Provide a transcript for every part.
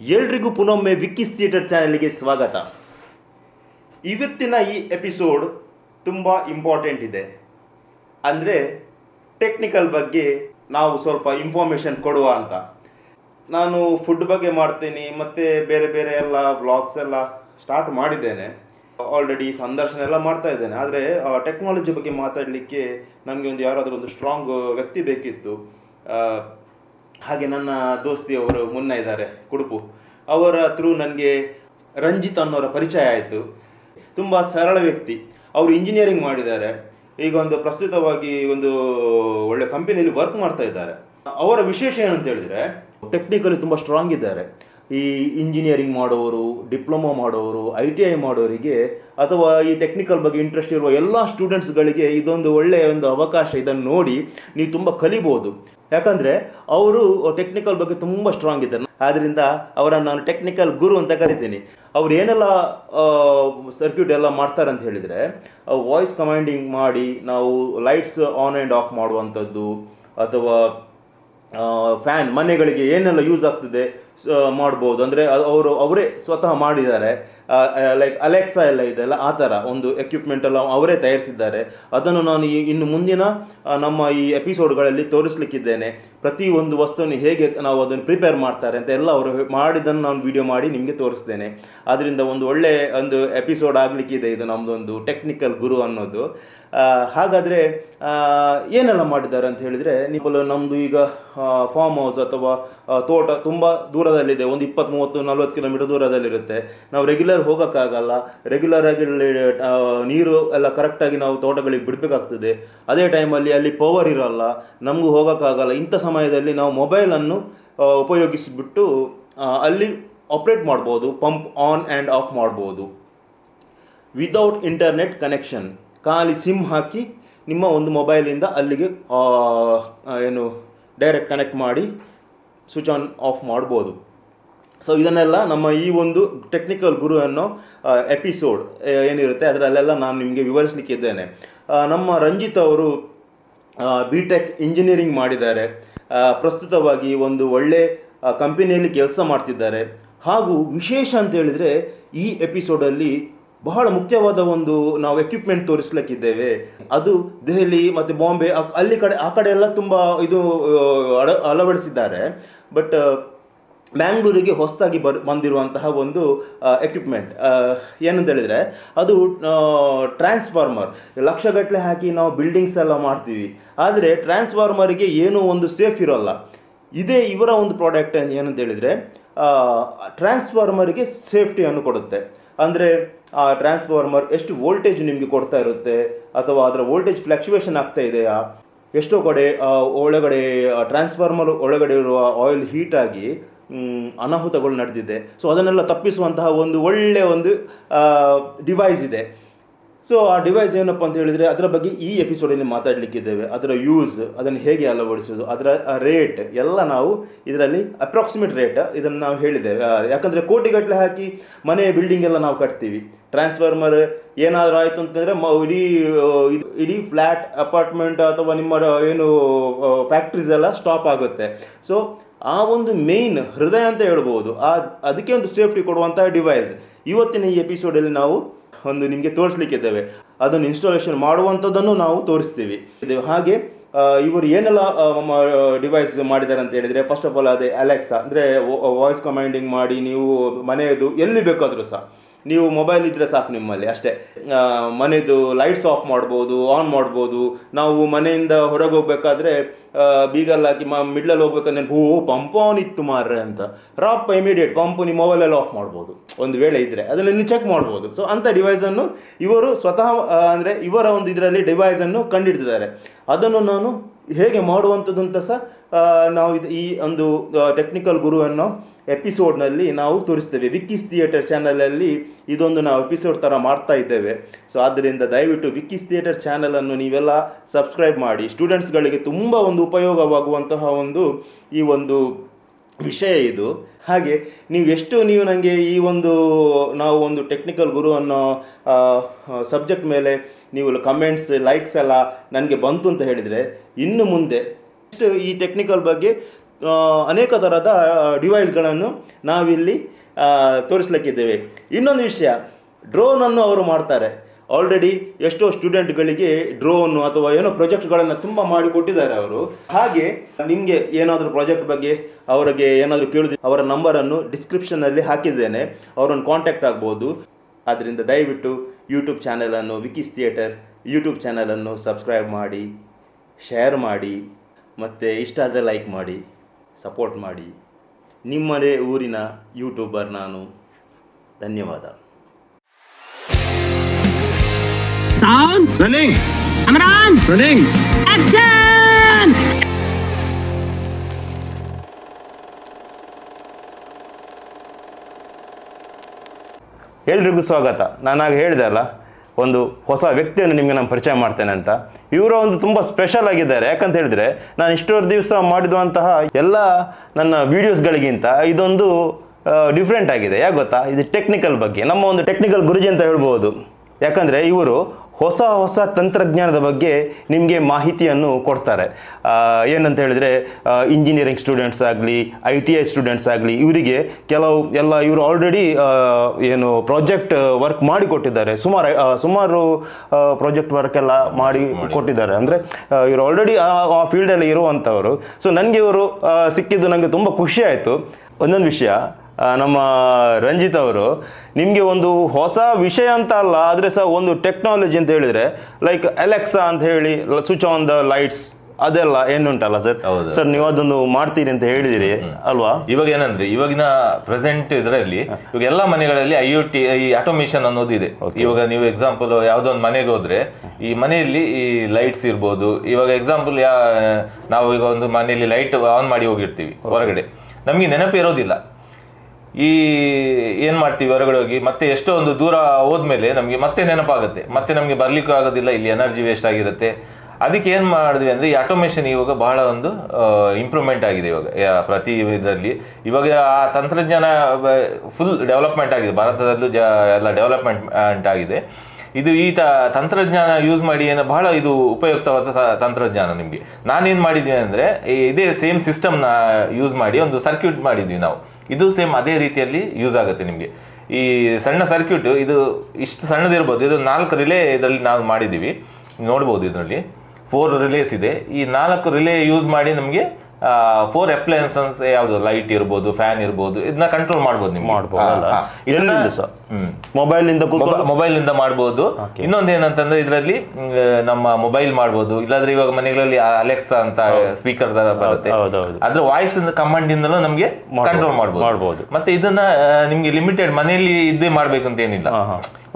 ಎಲ್ರಿಗೂ ಪುನೊಮ್ಮೆ ವಿಕ್ಕಿಸ್ ಥಿಯೇಟರ್ ಚಾನೆಲ್ಗೆ ಸ್ವಾಗತ. ಇವತ್ತಿನ ಈ ಎಪಿಸೋಡ್ ತುಂಬ ಇಂಪಾರ್ಟೆಂಟ್ ಇದೆ. ಅಂದರೆ ಟೆಕ್ನಿಕಲ್ ಬಗ್ಗೆ ನಾವು ಸ್ವಲ್ಪ ಇನ್ಫಾರ್ಮೇಷನ್ ಕೊಡುವ ಅಂತ. ನಾನು ಫುಡ್ ಬಗ್ಗೆ ಮಾಡ್ತೀನಿ, ಮತ್ತು ಬೇರೆ ಬೇರೆ ಎಲ್ಲ ಬ್ಲಾಗ್ಸ್ ಎಲ್ಲ ಸ್ಟಾರ್ಟ್ ಮಾಡಿದ್ದೇನೆ. ಆಲ್ರೆಡಿ ಸಂದರ್ಶನ ಎಲ್ಲ ಮಾಡ್ತಾ ಇದ್ದೇನೆ. ಆದರೆ ಟೆಕ್ನಾಲಜಿ ಬಗ್ಗೆ ಮಾತಾಡಲಿಕ್ಕೆ ನಮಗೆ ಒಂದು ಯಾರಾದರೂ ಒಂದು ಸ್ಟ್ರಾಂಗ್ ವ್ಯಕ್ತಿ ಬೇಕಿತ್ತು. ಹಾಗೆ ನನ್ನ ದೋಸ್ತಿಯವರು ಮುನ್ನ ಇದ್ದಾರೆ, ಕುಡುಪು. ಅವರ ಥ್ರೂ ನನಗೆ ರಂಜಿತ್ ಅನ್ನೋರ ಪರಿಚಯ ಆಯಿತು. ತುಂಬ ಸರಳ ವ್ಯಕ್ತಿ. ಅವರು ಇಂಜಿನಿಯರಿಂಗ್ ಮಾಡಿದ್ದಾರೆ. ಈಗ ಒಂದು ಪ್ರಸ್ತುತವಾಗಿ ಒಂದು ಒಳ್ಳೆ ಕಂಪನಿಯಲ್ಲಿ ವರ್ಕ್ ಮಾಡ್ತಾ ಇದ್ದಾರೆ. ಅವರ ವಿಶೇಷ ಏನಂತ ಹೇಳಿದ್ರೆ ಟೆಕ್ನಿಕಲಿ ತುಂಬ ಸ್ಟ್ರಾಂಗ್ ಇದ್ದಾರೆ. ಈ ಇಂಜಿನಿಯರಿಂಗ್ ಮಾಡೋರು ಡಿಪ್ಲೊಮಾ ಮಾಡೋರು ಐ ಟಿ ಐ ಮಾಡೋರಿಗೆ ಅಥವಾ ಈ ಟೆಕ್ನಿಕಲ್ ಬಗ್ಗೆ ಇಂಟ್ರೆಸ್ಟ್ ಇರುವ ಎಲ್ಲ ಸ್ಟೂಡೆಂಟ್ಸ್ಗಳಿಗೆ ಇದೊಂದು ಒಳ್ಳೆಯ ಒಂದು ಅವಕಾಶ ಇದನ್ನು ನೋಡಿ ನೀವು ತುಂಬ ಕಲಿಬೋದು. ಯಾಕಂದರೆ ಅವರು ಟೆಕ್ನಿಕಲ್ ಬಗ್ಗೆ ತುಂಬ ಸ್ಟ್ರಾಂಗ್ ಇದ್ದಾರೆ. ಆದ್ದರಿಂದ ಅವರನ್ನು ನಾನು ಟೆಕ್ನಿಕಲ್ ಗುರು ಅಂತ ಕರಿತೀನಿ. ಅವ್ರು ಏನೆಲ್ಲ ಸರ್ಕ್ಯೂಟ್ ಎಲ್ಲ ಮಾಡ್ತಾರೆ ಅಂತ ಹೇಳಿದರೆ ವಾಯ್ಸ್ ಕಮಾಂಡಿಂಗ್ ಮಾಡಿ ನಾವು ಲೈಟ್ಸ್ ಆನ್ ಆ್ಯಂಡ್ ಆಫ್ ಮಾಡುವಂಥದ್ದು, ಅಥವಾ ಫ್ಯಾನ್ ಮನೆಗಳಿಗೆ ಏನೆಲ್ಲ ಯೂಸ್ ಆಗ್ತದೆ ಮಾಡ್ಬೋದು. ಅಂದರೆ ಅವರು, ಅವರೇ ಸ್ವತಃ ಮಾಡಿದ್ದಾರೆ. ಲೈಕ್ ಅಲೆಕ್ಸಾ ಎಲ್ಲ ಇದೆಲ್ಲ ಆ ಥರ ಒಂದು ಎಕ್ವಿಪ್ಮೆಂಟ್ ಎಲ್ಲ ಅವರೇ ತಯಾರಿಸಿದ್ದಾರೆ. ಅದನ್ನು ನಾನು ಈ, ಇನ್ನು ಮುಂದಿನ ನಮ್ಮ ಈ ಎಪಿಸೋಡ್ಗಳಲ್ಲಿ ತೋರಿಸ್ಲಿಕ್ಕಿದ್ದೇನೆ. ಪ್ರತಿ ಒಂದು ವಸ್ತುವನ್ನು ಹೇಗೆ ನಾವು ಅದನ್ನು ಪ್ರಿಪೇರ್ ಮಾಡ್ತಾರೆ ಅಂತ ಎಲ್ಲ ಅವರು ಮಾಡಿದ್ದನ್ನು ನಾನು ವಿಡಿಯೋ ಮಾಡಿ ನಿಮಗೆ ತೋರಿಸ್ತೇನೆ ಅದರಿಂದ ಒಂದು ಒಳ್ಳೆ ಒಂದು ಎಪಿಸೋಡ್ ಆಗಲಿಕ್ಕಿದೆ ಇದು ನಮ್ಮದೊಂದು ಟೆಕ್ನಿಕಲ್ ಗುರು ಅನ್ನೋದು. ಹಾಗಾದರೆ ಏನೆಲ್ಲ ಮಾಡಿದ್ದಾರೆ ಅಂತ ಹೇಳಿದರೆ, ನೀವು ನಮ್ಮದು ಈಗ ಫಾರ್ಮ್ ಹೌಸ್ ಅಥವಾ ತೋಟ ತುಂಬ ದೂರದಲ್ಲಿದೆ, ಒಂದು ಇಪ್ಪತ್ತು ಮೂವತ್ತು ನಲ್ವತ್ತು ಕಿಲೋಮೀಟರ್ ದೂರದಲ್ಲಿರುತ್ತೆ. ನಾವು ರೆಗ್ಯುಲರ್ ಹೋಗೋಕ್ಕಾಗಲ್ಲ. ರೆಗ್ಯುಲರ್ ಆಗಿ ನೀರು ಎಲ್ಲ ಕರೆಕ್ಟಾಗಿ ನಾವು ತೋಟಗಳಿಗೆ ಬಿಡಬೇಕಾಗ್ತದೆ. ಅದೇ ಟೈಮಲ್ಲಿ ಅಲ್ಲಿ ಪವರ್ ಇರೋಲ್ಲ. ನಮಗೂ ಹೋಗೋಕ್ಕಾಗಲ್ಲ. ಇಂಥ ಸಮಯದಲ್ಲಿ ನಾವು ಮೊಬೈಲನ್ನು ಉಪಯೋಗಿಸಿಬಿಟ್ಟು ಅಲ್ಲಿ ಆಪ್ರೇಟ್ ಮಾಡ್ಬೋದು. ಪಂಪ್ ಆನ್ ಆ್ಯಂಡ್ ಆಫ್ ಮಾಡ್ಬೋದು. ವಿದೌಟ್ ಇಂಟರ್ನೆಟ್ ಕನೆಕ್ಷನ್ ಖಾಲಿ ಸಿಮ್ ಹಾಕಿ ನಿಮ್ಮ ಒಂದು ಮೊಬೈಲಿಂದ ಅಲ್ಲಿಗೆ ಏನು ಡೈರೆಕ್ಟ್ ಕನೆಕ್ಟ್ ಮಾಡಿ ಸ್ವಿಚ್ ಆನ್ ಆಫ್ ಮಾಡ್ಬೋದು. ಸೊ ಇದನ್ನೆಲ್ಲ ನಮ್ಮ ಈ ಒಂದು ಟೆಕ್ನಿಕಲ್ ಗುರು ಅನ್ನೋ ಎಪಿಸೋಡ್ ಏನಿರುತ್ತೆ, ಅದರಲ್ಲೆಲ್ಲ ನಾನು ನಿಮಗೆ ವಿವರಿಸಲಿಕ್ಕಿದ್ದೇನೆ. ನಮ್ಮ ರಂಜಿತ್ ಅವರು ಬಿ ಟೆಕ್ ಇಂಜಿನಿಯರಿಂಗ್ ಮಾಡಿದ್ದಾರೆ. ಪ್ರಸ್ತುತವಾಗಿ ಒಂದು ಒಳ್ಳೆ ಕಂಪನಿಯಲ್ಲಿ ಕೆಲಸ ಮಾಡ್ತಿದ್ದಾರೆ. ಹಾಗೂ ವಿಶೇಷ ಅಂತ ಹೇಳಿದರೆ, ಈ ಎಪಿಸೋಡಲ್ಲಿ ಬಹಳ ಮುಖ್ಯವಾದ ಒಂದು ನಾವು ಎಕ್ವಿಪ್ಮೆಂಟ್ ತೋರಿಸ್ಲಿಕ್ಕಿದ್ದೇವೆ. ಅದು ದೆಹಲಿ ಮತ್ತು ಬಾಂಬೆ ಅಲ್ಲಿ ಕಡೆ, ಆ ಕಡೆ ಎಲ್ಲ ತುಂಬ ಇದು ಅಳ, ಅಳವಡಿಸಿದ್ದಾರೆ. ಬಟ್ ಮ್ಯಾಂಗ್ಳೂರಿಗೆ ಹೊಸದಾಗಿ ಬರ್ ಬಂದಿರುವಂತಹ ಒಂದು ಎಕ್ವಿಪ್ಮೆಂಟ್ ಏನಂತ ಹೇಳಿದರೆ ಅದು ಟ್ರಾನ್ಸ್ಫಾರ್ಮರ್ ಲಕ್ಷಗಟ್ಟಲೆ ಹಾಕಿ ನಾವು ಬಿಲ್ಡಿಂಗ್ಸ್ ಎಲ್ಲ ಮಾಡ್ತೀವಿ. ಆದರೆ ಟ್ರಾನ್ಸ್ಫಾರ್ಮರಿಗೆ ಏನೂ ಒಂದು ಸೇಫ್ ಇರೋಲ್ಲ. ಇದೇ ಇವರ ಒಂದು ಪ್ರಾಡಕ್ಟ್ ಏನಂತ ಹೇಳಿದರೆ ಟ್ರಾನ್ಸ್ಫಾರ್ಮರಿಗೆ ಸೇಫ್ಟಿಯನ್ನು ಕೊಡುತ್ತೆ. ಅಂದರೆ ಆ ಟ್ರಾನ್ಸ್ಫಾರ್ಮರ್ ಎಷ್ಟು ವೋಲ್ಟೇಜ್ ನಿಮಗೆ ಕೊಡ್ತಾ ಇರುತ್ತೆ ಅಥವಾ ಅದರ ವೋಲ್ಟೇಜ್ ಫ್ಲಕ್ಚುವೇಷನ್ ಆಗ್ತಾ ಇದೆಯಾ? ಎಷ್ಟೋ ಕಡೆ ಒಳಗಡೆ ಟ್ರಾನ್ಸ್ಫಾರ್ಮರ್ ಒಳಗಡೆ ಇರುವ ಆಯಿಲ್ ಹೀಟ್ ಆಗಿ ಮ್, ಅನಾಹುತಗಳು ನಡೆದಿದೆ. ಸೊ ಅದನ್ನೆಲ್ಲ ತಪ್ಪಿಸುವಂತಹ ಒಂದು ಒಳ್ಳೆಯ ಒಂದು ಡಿವೈಸ್ ಇದೆ. ಸೊ ಆ ಡಿವೈಸ್ ಏನಪ್ಪ ಅಂತ ಹೇಳಿದರೆ, ಅದರ ಬಗ್ಗೆ ಈ ಎಪಿಸೋಡಲ್ಲಿ ಮಾತಾಡಲಿಕ್ಕಿದ್ದೇವೆ. ಅದರ ಯೂಸ್ ಅದನ್ನು ಹೇಗೆ ಅಳವಡಿಸೋದು ಅದರ ರೇಟ್ ಎಲ್ಲ ನಾವು ಇದರಲ್ಲಿ ಅಪ್ರಾಕ್ಸಿಮೇಟ್ ರೇಟ್ ಇದನ್ನು ನಾವು ಹೇಳಿದ್ದೇವೆ. ಯಾಕಂದರೆ ಕೋಟಿಗಟ್ಟಲೆ ಹಾಕಿ ಮನೆ ಬಿಲ್ಡಿಂಗ್ ಎಲ್ಲ ನಾವು ಕಟ್ತೀವಿ. ಟ್ರಾನ್ಸ್ಫಾರ್ಮರ್ ಏನಾದರೂ ಆಯಿತು ಅಂತಂದರೆ ಮ, ಇಡೀ ಇಡೀ ಫ್ಲ್ಯಾಟ್ ಅಪಾರ್ಟ್ಮೆಂಟ್ ಅಥವಾ ನಿಮ್ಮ ಏನು ಫ್ಯಾಕ್ಟ್ರೀಸ್ ಎಲ್ಲ ಸ್ಟಾಪ್ ಆಗುತ್ತೆ. ಸೊ ಆ ಒಂದು ಮೇನ್ ಹೃದಯ ಅಂತ ಹೇಳ್ಬೋದು. ಆ, ಅದಕ್ಕೆ ಒಂದು ಸೇಫ್ಟಿ ಕೊಡುವಂತಹ ಡಿವೈಸ್ ಇವತ್ತಿನ ಈ ಎಪಿಸೋಡಲ್ಲಿ ನಾವು ಒಂದು ನಿಮಗೆ ತೋರಿಸ್ಲಿಕ್ಕಿದ್ದೇವೆ ಅದನ್ನು ಇನ್ಸ್ಟಾಲೇಷನ್ ಮಾಡುವಂಥದ್ದನ್ನು ನಾವು ತೋರಿಸ್ತೀವಿ. ಹಾಗೆ ಇವರು ಏನೆಲ್ಲ ಡಿವೈಸ್ ಮಾಡಿದ್ದಾರೆ ಅಂತ ಹೇಳಿದರೆ ಫಸ್ಟ್ ಆಫ್ ಆಲ್ ಅದೇ ಅಲೆಕ್ಸಾ ಅಂದರೆ ವಾಯ್ಸ್ ಕಮಾಂಡಿಂಗ್ ಮಾಡಿ ನೀವು ಮನೆಯದು ಎಲ್ಲಿ ಬೇಕಾದರೂ ಸಹ. ನೀವು ಮೊಬೈಲ್ ಇದ್ದರೆ ಸಾಕು ನಿಮ್ಮಲ್ಲಿ, ಅಷ್ಟೇ. ಮನೆಯದು ಲೈಟ್ಸ್ ಆಫ್ ಮಾಡ್ಬೋದು ಆನ್ ಮಾಡ್ಬೋದು, ನಾವು ಮನೆಯಿಂದ ಹೊರಗೆ ಹೋಗ್ಬೇಕಾದ್ರೆ ಬೀಗಲ್ ಹಾಕಿ ಮ ಮಿಡ್ಲಲ್ಲಿ ಹೋಗ್ಬೇಕಂದ್ರೆ ಹೂ ಪಂಪ್ ಆನ್ ಇತ್ತು ಮಾರ್ರೆ ಅಂತ. ರಾಪ್ ಇಮಿಡಿಯೇಟ್ ಪಂಪ್ ನಿಮ್ಮ ಮೊಬೈಲಲ್ಲಿ ಆಫ್ ಮಾಡ್ಬೋದು. ಒಂದು ವೇಳೆ ಇದ್ದರೆ ಅದನ್ನು ನೀವು ಚೆಕ್ ಮಾಡ್ಬೋದು. ಸೊ ಅಂಥ ಡಿವೈಸನ್ನು ಇವರು ಸ್ವತಃ ಅಂದರೆ ಇವರ ಒಂದು ಇದರಲ್ಲಿ ಡಿವೈಸನ್ನು ಕಂಡಿಡ್ತಿದ್ದಾರೆ. ಅದನ್ನು ನಾನು ಹೇಗೆ ಮಾಡುವಂಥದ್ದು ಅಂತ ಸಹ ನಾವು ಇದು ಈ ಒಂದು ಟೆಕ್ನಿಕಲ್ ಗುರು ಅನ್ನೋ ಎಪಿಸೋಡ್ನಲ್ಲಿ ನಾವು ತೋರಿಸ್ತೇವೆ. ವಿಕ್ಕಿಸ್ ಥಿಯೇಟರ್ ಚಾನಲಲ್ಲಿ ಇದೊಂದು ನಾವು ಎಪಿಸೋಡ್ ಥರ ಮಾಡ್ತಾ ಇದ್ದೇವೆ. ಸೊ ಆದ್ದರಿಂದ ದಯವಿಟ್ಟು ವಿಕ್ಕಿಸ್ ಥಿಯೇಟರ್ ಚಾನಲನ್ನು ನೀವೆಲ್ಲ ಸಬ್ಸ್ಕ್ರೈಬ್ ಮಾಡಿ. ಸ್ಟೂಡೆಂಟ್ಸ್ಗಳಿಗೆ ತುಂಬ ಒಂದು ಉಪಯೋಗವಾಗುವಂತಹ ಒಂದು ಈ ಒಂದು ವಿಷಯ ಇದು. ಹಾಗೆ ನೀವು ಎಷ್ಟು ನೀವು ನನಗೆ ಈ ಒಂದು, ನಾವು ಒಂದು ಟೆಕ್ನಿಕಲ್ ಗುರು ಅನ್ನೋ ಸಬ್ಜೆಕ್ಟ್ ಮೇಲೆ ನೀವು ಕಮೆಂಟ್ಸ್ ಲೈಕ್ಸ್ ಎಲ್ಲ ನನಗೆ ಬಂತು ಅಂತ ಹೇಳಿದರೆ, ಇನ್ನು ಮುಂದೆ ಈ ಟೆಕ್ನಿಕಲ್ ಬಗ್ಗೆ ಅನೇಕ ಥರದ ಡಿವೈಸ್ಗಳನ್ನು ನಾವಿಲ್ಲಿ ತೋರಿಸ್ಲಿಕ್ಕಿದ್ದೇವೆ. ಇನ್ನೊಂದು ವಿಷಯ ಡ್ರೋನನ್ನು ಅವರು ಮಾಡ್ತಾರೆ. ಆಲ್ರೆಡಿ ಎಷ್ಟೋ ಸ್ಟೂಡೆಂಟ್ಗಳಿಗೆ ಡ್ರೋನ್ ಅಥವಾ ಏನೋ ಪ್ರಾಜೆಕ್ಟ್ಗಳನ್ನು ತುಂಬ ಮಾಡಿಕೊಟ್ಟಿದ್ದಾರೆ ಅವರು. ಹಾಗೆ ನಿಮಗೆ ಏನಾದರೂ ಪ್ರಾಜೆಕ್ಟ್ ಬಗ್ಗೆ ಅವರಿಗೆ ಏನಾದರೂ ಕೇಳಿದ್ರೆ ಅವರ ನಂಬರನ್ನು ಡಿಸ್ಕ್ರಿಪ್ಷನಲ್ಲಿ ಹಾಕಿದ್ದೇನೆ. ಅವರನ್ನು ಕಾಂಟ್ಯಾಕ್ಟ್ ಆಗ್ಬೋದು. ಆದ್ದರಿಂದ ದಯವಿಟ್ಟು ಯೂಟ್ಯೂಬ್ ಚಾನಲನ್ನು ವಿಕಿಸ್ ಥಿಯೇಟರ್ ಯೂಟ್ಯೂಬ್ ಚಾನಲನ್ನು ಸಬ್ಸ್ಕ್ರೈಬ್ ಮಾಡಿ ಶೇರ್ ಮಾಡಿ, ಮತ್ತು ಇಷ್ಟ ಆದರೆ ಲೈಕ್ ಮಾಡಿ ಸಪೋರ್ಟ್ ಮಾಡಿ. ನಿಮ್ಮದೇ ಊರಿನ ಯೂಟ್ಯೂಬರ್ ನಾನು. ಧನ್ಯವಾದ. Sound. Running! Camera on. Running! Action. ಎಲ್ರಿಗೂ ಸ್ವಾಗತ ನಾನಾಗ ಹೇಳಿದೆ ಅಲ್ಲ ಒಂದು ಹೊಸ ವ್ಯಕ್ತಿಯನ್ನು ನಿಮಗೆ ನಾನು ಪರಿಚಯ ಮಾಡ್ತೇನೆ ಅಂತ ಇವರು ಒಂದು ತುಂಬ ಸ್ಪೆಷಲ್ ಆಗಿದ್ದಾರೆ ಯಾಕಂತ ಹೇಳಿದ್ರೆ ನಾನು ಇಷ್ಟೊಂದು ದಿವಸ ಮಾಡಿದಂತಹ ಎಲ್ಲ ನನ್ನ ವೀಡಿಯೋಸ್ಗಳಿಗಿಂತ ಇದೊಂದು ಡಿಫ್ರೆಂಟ್ ಆಗಿದೆ ಯಾಕೆ ಗೊತ್ತಾ ಇದು ಟೆಕ್ನಿಕಲ್ ಬಗ್ಗೆ ನಮ್ಮ ಒಂದು ಟೆಕ್ನಿಕಲ್ ಗುರುಜಿ ಅಂತ ಹೇಳ್ಬೋದು ಯಾಕಂದರೆ ಇವರು ಹೊಸ ಹೊಸ ತಂತ್ರಜ್ಞಾನದ ಬಗ್ಗೆ ನಿಮಗೆ ಮಾಹಿತಿಯನ್ನು ಕೊಡ್ತಾರೆ. ಏನಂತ ಹೇಳಿದರೆ ಇಂಜಿನಿಯರಿಂಗ್ ಸ್ಟೂಡೆಂಟ್ಸ್ ಆಗಲಿ ಐ ಟಿ ಐ ಸ್ಟೂಡೆಂಟ್ಸ್ ಆಗಲಿ ಇವರಿಗೆ ಕೆಲವು ಎಲ್ಲ ಇವರು ಆಲ್ರೆಡಿ ಏನು ಪ್ರಾಜೆಕ್ಟ್ ವರ್ಕ್ ಮಾಡಿ ಕೊಟ್ಟಿದ್ದಾರೆ. ಸುಮಾರು ಸುಮಾರು ಪ್ರಾಜೆಕ್ಟ್ ವರ್ಕ್ ಎಲ್ಲ ಮಾಡಿ ಕೊಟ್ಟಿದ್ದಾರೆ. ಅಂದರೆ ಇವರು ಆಲ್ರೆಡಿ ಆ ಫೀಲ್ಡಲ್ಲಿ ಇರುವಂಥವರು ಸೊ ನನಗೆ ಇವರು ಸಿಕ್ಕಿದ್ದು ನನಗೆ ತುಂಬ ಖುಷಿ ಆಯಿತು. ಒಂದೊಂದು ವಿಷಯ ನಮ್ಮ ರಂಜಿತ್ ಅವರು ನಿಮಗೆ ಒಂದು ಹೊಸ ವಿಷಯ ಅಂತ ಅಲ್ಲ ಆದರೆ ಸಹ ಒಂದು ಟೆಕ್ನಾಲಜಿ ಅಂತ ಹೇಳಿದರೆ ಲೈಕ್ ಅಲೆಕ್ಸಾ ಅಂತ ಹೇಳಿ ಸ್ವಿಚ್ ಆನ್ ದ ಲೈಟ್ಸ್ ಅದೆಲ್ಲ ಏನುಂಟಲ್ಲ ಸರ್ ಹೌದು. ಸರ್ ನೀವು ಅದೊಂದು ಮಾಡ್ತೀರಿ ಅಂತ ಹೇಳಿದಿರಿ ಅಲ್ವಾ? ಇವಾಗ ಏನಂದ್ರೆ ಇವಾಗಿನ ಪ್ರೆಸೆಂಟ್ ಇದರಲ್ಲಿ ಇವಾಗ ಎಲ್ಲ ಮನೆಗಳಲ್ಲಿ ಐ ಯು ಟಿ ಈ ಆಟೋಮೇಷನ್ ಅನ್ನೋದು ಇದೆ. ಇವಾಗ ನೀವು ಎಕ್ಸಾಂಪಲ್ ಯಾವುದೋ ಒಂದು ಮನೆಗೆ ಹೋದ್ರೆ ಈ ಮನೆಯಲ್ಲಿ ಈ ಲೈಟ್ಸ್ ಇರ್ಬೋದು ಇವಾಗ ಎಕ್ಸಾಂಪಲ್ ಯಾ ನಾವು ಈಗ ಒಂದು ಮನೆಯಲ್ಲಿ ಲೈಟ್ ಆನ್ ಮಾಡಿ ಹೋಗಿರ್ತೀವಿ ಹೊರಗಡೆ. ನಮಗೆ ನೆನಪು ಇರೋದಿಲ್ಲ. ಈ ಏನು ಮಾಡ್ತೀವಿ ಹೊರಗಡೆ ಹೋಗಿ, ಮತ್ತೆ ಎಷ್ಟೋ ಒಂದು ದೂರ ಹೋದ್ಮೇಲೆ ನಮಗೆ ಮತ್ತೆ ನೆನಪಾಗುತ್ತೆ. ಮತ್ತೆ ನಮಗೆ ಬರ್ಲಿಕ್ಕೂ ಆಗೋದಿಲ್ಲ, ಇಲ್ಲಿ ಎನರ್ಜಿ ವೇಸ್ಟ್ ಆಗಿರುತ್ತೆ. ಅದಕ್ಕೆ ಏನು ಮಾಡಿದ್ವಿ ಅಂದ್ರೆ, ಈ ಆಟೋಮೇಷನ್ ಇವಾಗ ಬಹಳ ಒಂದು ಇಂಪ್ರೂವ್ಮೆಂಟ್ ಆಗಿದೆ ಇವಾಗ ಪ್ರತಿ ಇದರಲ್ಲಿ. ಇವಾಗ ಆ ತಂತ್ರಜ್ಞಾನ ಫುಲ್ ಡೆವಲಪ್ಮೆಂಟ್ ಆಗಿದೆ. ಭಾರತದಲ್ಲೂ ಜ, ಎಲ್ಲ ಡೆವಲಪ್ಮೆಂಟ್ ಆಗಿದೆ. ಇದು ಈ ತಂತ್ರಜ್ಞಾನ ಯೂಸ್ ಮಾಡಿ ಏನೋ ಬಹಳ ಇದು ಉಪಯುಕ್ತವಾದ ತಂತ್ರಜ್ಞಾನ ನಿಮಗೆ. ನಾನೇನು ಮಾಡಿದ್ದೀನಿ ಅಂದರೆ ಇದೇ ಸೇಮ್ ಸಿಸ್ಟಮ್ನ ಯೂಸ್ ಮಾಡಿ, ಒಂದು ಸರ್ಕ್ಯೂಟ್ ಮಾಡಿದ್ವಿ ನಾವು. ಇದು ಸೇಮ್ ಅದೇ ರೀತಿಯಲ್ಲಿ ಯೂಸ್ ಆಗುತ್ತೆ ನಿಮಗೆ. ಈ ಸಣ್ಣ ಸರ್ಕ್ಯೂಟ್ ಇದು ಇಷ್ಟು ಸಣ್ಣದಿರ್ಬೋದು ಇದು ನಾಲ್ಕು ರಿಲೇ ಇದರಲ್ಲಿ ನಾವು ಮಾಡಿದ್ದೀವಿ. ನೋಡ್ಬೋದು ಇದರಲ್ಲಿ. ಫೋರ್ ರಿಲೇಸ್ ಇದೆ. ಈ ನಾಲ್ಕು ರಿಲೇ ಯೂಸ್ ಮಾಡಿ ನಮಗೆ ಫೋರ್ ಅಪ್ಲಯನ್ಸಸ್ ಯಾವುದು ಲೈಟ್ ಇರ್ಬೋದು ಫ್ಯಾನ್ ಇರ್ಬೋದು ಇದನ್ನ ಕಂಟ್ರೋಲ್ ಮಾಡ್ಬೋದು ನೀವು ಮಾಡ್ಬೋದು ಅಲ್ಲ? ಇಂದ ಮೊಬೈಲ್ ಇಂದ ಮಾಡಬಹುದು ಇನ್ನೊಂದು ಏನಂತಂದ್ರೆ ಇದರಲ್ಲಿ ನಮ್ಮ ಮೊಬೈಲ್ ಮಾಡಬಹುದು ಇಲ್ಲಾಂದ್ರೆ ಇವಾಗ ಮನೆಗಳಲ್ಲಿ ಅಲೆಕ್ಸಾ ಅಂತ ಸ್ಪೀಕರ್ ತರ ಬರುತ್ತೆ. ಅದ್ರ ವಾಯ್ಸ್ ಕಮಾಂಡ್ ಇಂದಲೂ ನಮಗೆ ಕಂಟ್ರೋಲ್ ಮಾಡ್ಬೋದು. ಮತ್ತೆ ಇದನ್ನ ನಿಮ್ಗೆ ಲಿಮಿಟೆಡ್ ಮನೆಯಲ್ಲಿ ಇದ್ದೇ ಮಾಡ್ಬೇಕು ಅಂತ ಏನಿಲ್ಲ.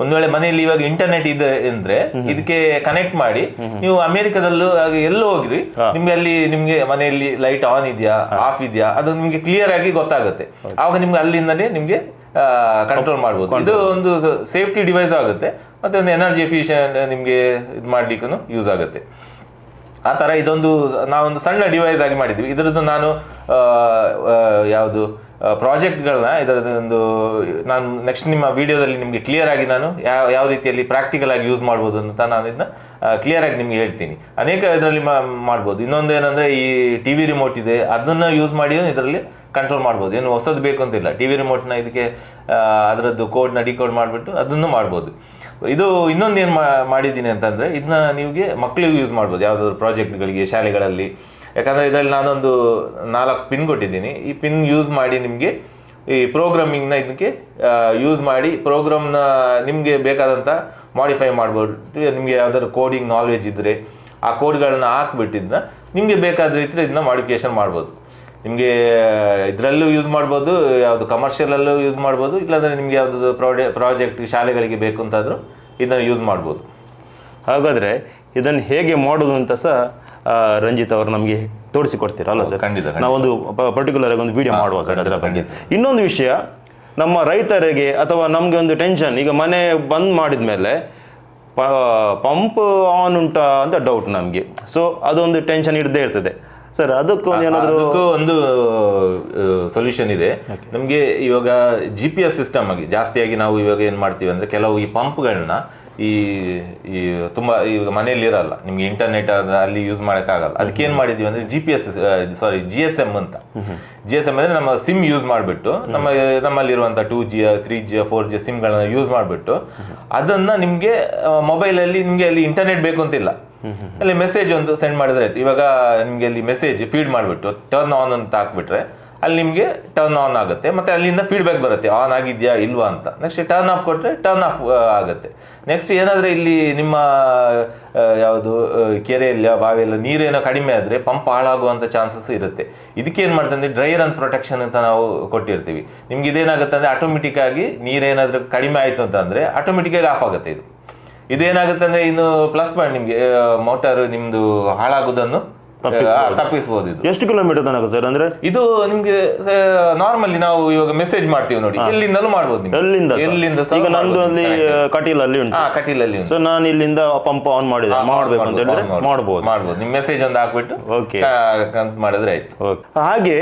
ಒಂದ್ ವೇಳೆ ಮನೆಯಲ್ಲಿ ಇವಾಗ ಇಂಟರ್ನೆಟ್ ಇದೆ ಅಂದ್ರೆ ಇದಕ್ಕೆ ಕನೆಕ್ಟ್ ಮಾಡಿ ನೀವು ಅಮೆರಿಕದಲ್ಲೂ ಎಲ್ಲೂ ಎಲ್ಲೋ ಹೋಗ್ರಿ ನಿಮ್ಗೆ ಅಲ್ಲಿ ನಿಮ್ಗೆ ಮನೆಯಲ್ಲಿ ಲೈಟ್ ಆನ್ ಇದೆಯಾ ಆಫ್ ಇದೆಯಾ ಅದು ನಿಮ್ಗೆ ಕ್ಲಿಯರ್ ಆಗಿ ಗೊತ್ತಾಗುತ್ತೆ. ಆವಾಗ ನಿಮ್ಗೆ ಅಲ್ಲಿಂದಲೇ ನಿಮ್ಗೆ ಕಂಟ್ರೋಲ್ ಮಾಡ್ಬೋದು. ಇದು ಒಂದು ಸೇಫ್ಟಿ ಡಿವೈಸ್ ಆಗುತ್ತೆ. ಮತ್ತೆ ಒಂದು ಎನರ್ಜಿ ಎಫಿಷಿಯಂಟ್ ನಿಮಗೆ ಇದು ಮಾಡ್ಲಿಕ್ಕೂ ಯೂಸ್ ಆಗುತ್ತೆ. ಆ ಥರ ಇದೊಂದು ನಾವೊಂದು ಸಣ್ಣ ಡಿವೈಸ್ ಆಗಿ ಮಾಡಿದ್ವಿ. ಇದರದ್ದು ನಾನು ಯಾವುದು ಪ್ರಾಜೆಕ್ಟ್ಗಳನ್ನ ಇದರದ್ದು ಒಂದು ನಾನು ನೆಕ್ಸ್ಟ್ ನಿಮ್ಮ ವಿಡಿಯೋದಲ್ಲಿ ನಿಮಗೆ ಕ್ಲಿಯರ್ ಆಗಿ ನಾನು ಯಾವ ಯಾವ ರೀತಿಯಲ್ಲಿ ಪ್ರಾಕ್ಟಿಕಲ್ ಆಗಿ ಯೂಸ್ ಮಾಡ್ಬೋದು ಅಂತ ನಾನು ಇದನ್ನ ಕ್ಲಿಯರ್ ಆಗಿ ನಿಮ್ಗೆ ಹೇಳ್ತೀನಿ. ಅನೇಕ ಇದರಲ್ಲಿ ಮಾಡ್ಬೋದು. ಇನ್ನೊಂದು ಏನಂದ್ರೆ ಈ ಟಿ ವಿ ರಿಮೋಟ್ ಇದೆ. ಅದನ್ನ ಯೂಸ್ ಮಾಡಿ ಇದರಲ್ಲಿ ಕಂಟ್ರೋಲ್ ಮಾಡ್ಬೋದು. ಏನು ಹೊಸದು ಬೇಕು ಅಂತಿಲ್ಲ ಟಿ ವಿ ರಿಮೋಟ್ನ ಇದಕ್ಕೆ ಅದರದ್ದು ಕೋಡ್ನ ಡಿಕೋಡ್ ಮಾಡಿಬಿಟ್ಟು ಅದನ್ನು ಮಾಡ್ಬೋದು. ಇದು ಇನ್ನೊಂದು ಏನು ಮಾಡಿದ್ದೀನಿ ಅಂತಂದರೆ ಇದನ್ನ ನಿಮಗೆ ಮಕ್ಕಳಿಗೂ ಯೂಸ್ ಮಾಡ್ಬೋದು. ಯಾವುದಾದ್ರು ಪ್ರಾಜೆಕ್ಟ್ಗಳಿಗೆ ಶಾಲೆಗಳಲ್ಲಿ. ಯಾಕಂದರೆ ಇದರಲ್ಲಿ ನಾನೊಂದು ನಾಲ್ಕು ಪಿನ್ ಕೊಟ್ಟಿದ್ದೀನಿ. ಈ ಪಿನ್ ಯೂಸ್ ಮಾಡಿ ನಿಮಗೆ ಈ ಪ್ರೋಗ್ರಾಮಿಂಗ್ನ ಇದಕ್ಕೆ ಯೂಸ್ ಮಾಡಿ ಪ್ರೋಗ್ರಾಮ್ನ ನಿಮಗೆ ಬೇಕಾದಂಥ ಮಾಡಿಫೈ ಮಾಡ್ಬೋದು ನಿಮಗೆ ಯಾವುದಾದ್ರು ಕೋಡಿಂಗ್ ನಾಲೆಜ್ ಇದ್ದರೆ ಆ ಕೋಡ್ಗಳನ್ನ ಹಾಕ್ಬಿಟ್ಟಿದ್ದನ್ನ ನಿಮಗೆ ಬೇಕಾದ ರೀತಿಯಲ್ಲಿ ಇದನ್ನ ಮಾಡಿಫಿಕೇಶನ್ ಮಾಡ್ಬೋದು. ನಿಮಗೆ ಇದರಲ್ಲೂ ಯೂಸ್ ಮಾಡ್ಬೋದು ಯಾವುದು ಕಮರ್ಷಿಯಲಲ್ಲೂ ಯೂಸ್ ಮಾಡ್ಬೋದು ಇಲ್ಲಾಂದರೆ ನಿಮಗೆ ಯಾವುದು ಪ್ರಾಡೆ ಪ್ರಾಜೆಕ್ಟ್ ಶಾಲೆಗಳಿಗೆ ಬೇಕು ಅಂತಾದರೂ ಇದನ್ನು ಯೂಸ್ ಮಾಡ್ಬೋದು. ಹಾಗಾದರೆ ಇದನ್ನು ಹೇಗೆ ಮಾಡೋದು ಅಂತ ಸಹ ರಂಜಿತ್ ಅವರು ನಮಗೆ ತೋರಿಸಿಕೊಡ್ತೀರಾ ಅಲ್ಲ ಸರ್? ಖಂಡಿತ. ನಾವೊಂದು ಪರ್ಟಿಕ್ಯುಲರ್ ಆಗಿ ಒಂದು ವಿಡಿಯೋ ಮಾಡುವ ಸರ್ ಅದರ ಬಗ್ಗೆ. ಇನ್ನೊಂದು ವಿಷಯ ನಮ್ಮ ರೈತರಿಗೆ ಅಥವಾ ನಮಗೆ ಒಂದು ಟೆನ್ಷನ್ ಈಗ ಮನೆ ಬಂದ್ ಮಾಡಿದ್ಮೇಲೆ ಪಂಪ್ ಆನ್ ಉಂಟಾ ಅಂತ ಡೌಟ್ ನಮಗೆ. ಸೊ ಅದೊಂದು ಟೆನ್ಷನ್ ಇರದೇ ಇರ್ತದೆ. ಸರ್ ಅದಕ್ಕೂ ಏನಾದರೂ ಒಂದು ಸೊಲ್ಯೂಷನ್ ಇದೆ. ನಮಗೆ ಇವಾಗ ಜಿ ಪಿ ಎಸ್ ಸಿಸ್ಟಮ್ ಆಗಿ ಜಾಸ್ತಿಯಾಗಿ ನಾವು ಇವಾಗ ಏನು ಮಾಡ್ತೀವಿ ಅಂದ್ರೆ ಕೆಲವು ಈ ಪಂಪ್ಗಳನ್ನ ಈ ಈ ತುಂಬಾ ಈಗ ಮನೆಯಲ್ಲಿ ಇರಲ್ಲ. ನಿಮ್ಗೆ ಇಂಟರ್ನೆಟ್ ಅಲ್ಲಿ ಯೂಸ್ ಆಗಲ್ಲ ಅದಕ್ಕೆ ಏನ್ ಮಾಡಿದ್ವಿ ಅಂದ್ರೆ G P S sorry G S M ಅಂತ. ಜಿ ಎಸ್ ಎಂ ಅಂದ್ರೆ ನಮ್ಮ ಸಿಮ್ ಯೂಸ್ ಮಾಡಿಬಿಟ್ಟು ನಮ್ಮ ನಮ್ಮಲ್ಲಿರುವಂತ two G three G four G ಸಿಮ್ಗಳನ್ನ use ಮಾಡಿಬಿಟ್ಟು ಅದನ್ನ ನಿಮ್ಗೆ ಮೊಬೈಲ್ ಅಲ್ಲಿ ನಿಮ್ಗೆ ಅಲ್ಲಿ ಇಂಟರ್ನೆಟ್ ಬೇಕು ಅಂತಿಲ್ಲ. ಅಲ್ಲಿ ಮೆಸೇಜ್ ಒಂದು ಸೆಂಡ್ ಮಾಡಿದ್ರೆ ಆಯ್ತು. ಇವಾಗ ನಿಮ್ಗೆ ಅಲ್ಲಿ ಮೆಸೇಜ್ ಫೀಡ್ ಮಾಡಿಬಿಟ್ಟು ಟರ್ನ್ ಆನ್ ಅಂತ ಹಾಕ್ಬಿಟ್ರೆ ಅಲ್ಲಿ ನಿಮಗೆ ಟರ್ನ್ ಆನ್ ಆಗುತ್ತೆ. ಮತ್ತೆ ಅಲ್ಲಿಂದ ಫೀಡ್ಬ್ಯಾಕ್ ಬರುತ್ತೆ. ಆನ್ ಆಗಿದೆಯಾ, ಇಲ್ವಾ ಅಂತ. ನೆಕ್ಸ್ಟ್ ಟರ್ನ್ ಆಫ್ ಕೊಟ್ಟರೆ ಟರ್ನ್ ಆಫ್ ಆಗುತ್ತೆ. ನೆಕ್ಸ್ಟ್ ಏನಾದ್ರೆ ಇಲ್ಲಿ ನಿಮ್ಮ ಯಾವುದು ಕೆರೆಯಲ್ಲಿ, ಬಾವಿಯಲ್ಲಿ ನೀರೇನೋ ಕಡಿಮೆ ಆದರೆ ಪಂಪ್ ಹಾಳಾಗುವಂಥ ಚಾನ್ಸಸ್ ಇರುತ್ತೆ. ಇದಕ್ಕೆ ಏನು ಮಾಡ್ತಂದ್ರೆ ಡ್ರೈಯರ್ ಡ್ರೈ ರನ್ ಪ್ರೊಟೆಕ್ಷನ್ ಅಂತ ನಾವು ಕೊಟ್ಟಿರ್ತೀವಿ. ನಿಮ್ಗೆ ಇದೇನಾಗುತ್ತೆ ಅಂದರೆ ಆಟೋಮೆಟಿಕ್ ಆಗಿ ನೀರೇನಾದ್ರೂ ಕಡಿಮೆ ಆಯಿತು ಅಂತಂದರೆ ಆಟೋಮೆಟಿಕ್ ಆಗಿ ಆಫ್ ಆಗುತ್ತೆ ಇದು. ಇದೇನಾಗುತ್ತೆ ಅಂದ್ರೆ ಇನ್ನು ಪ್ಲಸ್ ಪಾಯಿಂಟ್ ನಿಮಗೆ ಮೋಟಾರು ನಿಮ್ಮದು ತಪ್ಪಿಸ್ಬೋದು. ತಪ್ಪಿಸಬಹುದು ಇದು ಎಷ್ಟು ಕಿಲೋಮೀಟರ್ ತನಕ ಸರ್ ಅಂದ್ರೆ ಇದು ನಿಮ್ಗೆ ನಾರ್ಮಲಿ ನಾವು ಇವಾಗ ಮೆಸೇಜ್ ಮಾಡ್ತೀವಿ ನೋಡಿ ಎಲ್ಲಿಂದಲೂ ಮಾಡಬಹುದು. ಎಲ್ಲಿಂದ? ಎಲ್ಲಿಂದ ಈಗ ನಂದು. ಅಲ್ಲಿ Correct. ಕಟೀಲಲ್ಲಿ ಉಂಟು ಕಟೀಲ್ ಕಟೀಲಲ್ಲಿ ಉಂಟು. ಸೊ ನಾನು ಇಲ್ಲಿಂದ ಪಂಪ್ ಆನ್ ಮಾಡಿದೆ ಮಾಡಬೇಕು ಅಂತ ಹೇಳಿದ್ರೆ ಮಾಡಬಹುದು ಮಾಡಬಹುದು ಮಾಡ್ಬೋದು ನಿಮ್ ಮೆಸೇಜ್ ಒಂದು ಹಾಕ್ಬಿಟ್ಟು ಓಕೆ ಮಾಡಿದ್ರೆ ಆಯ್ತು. ಹಾಗೆ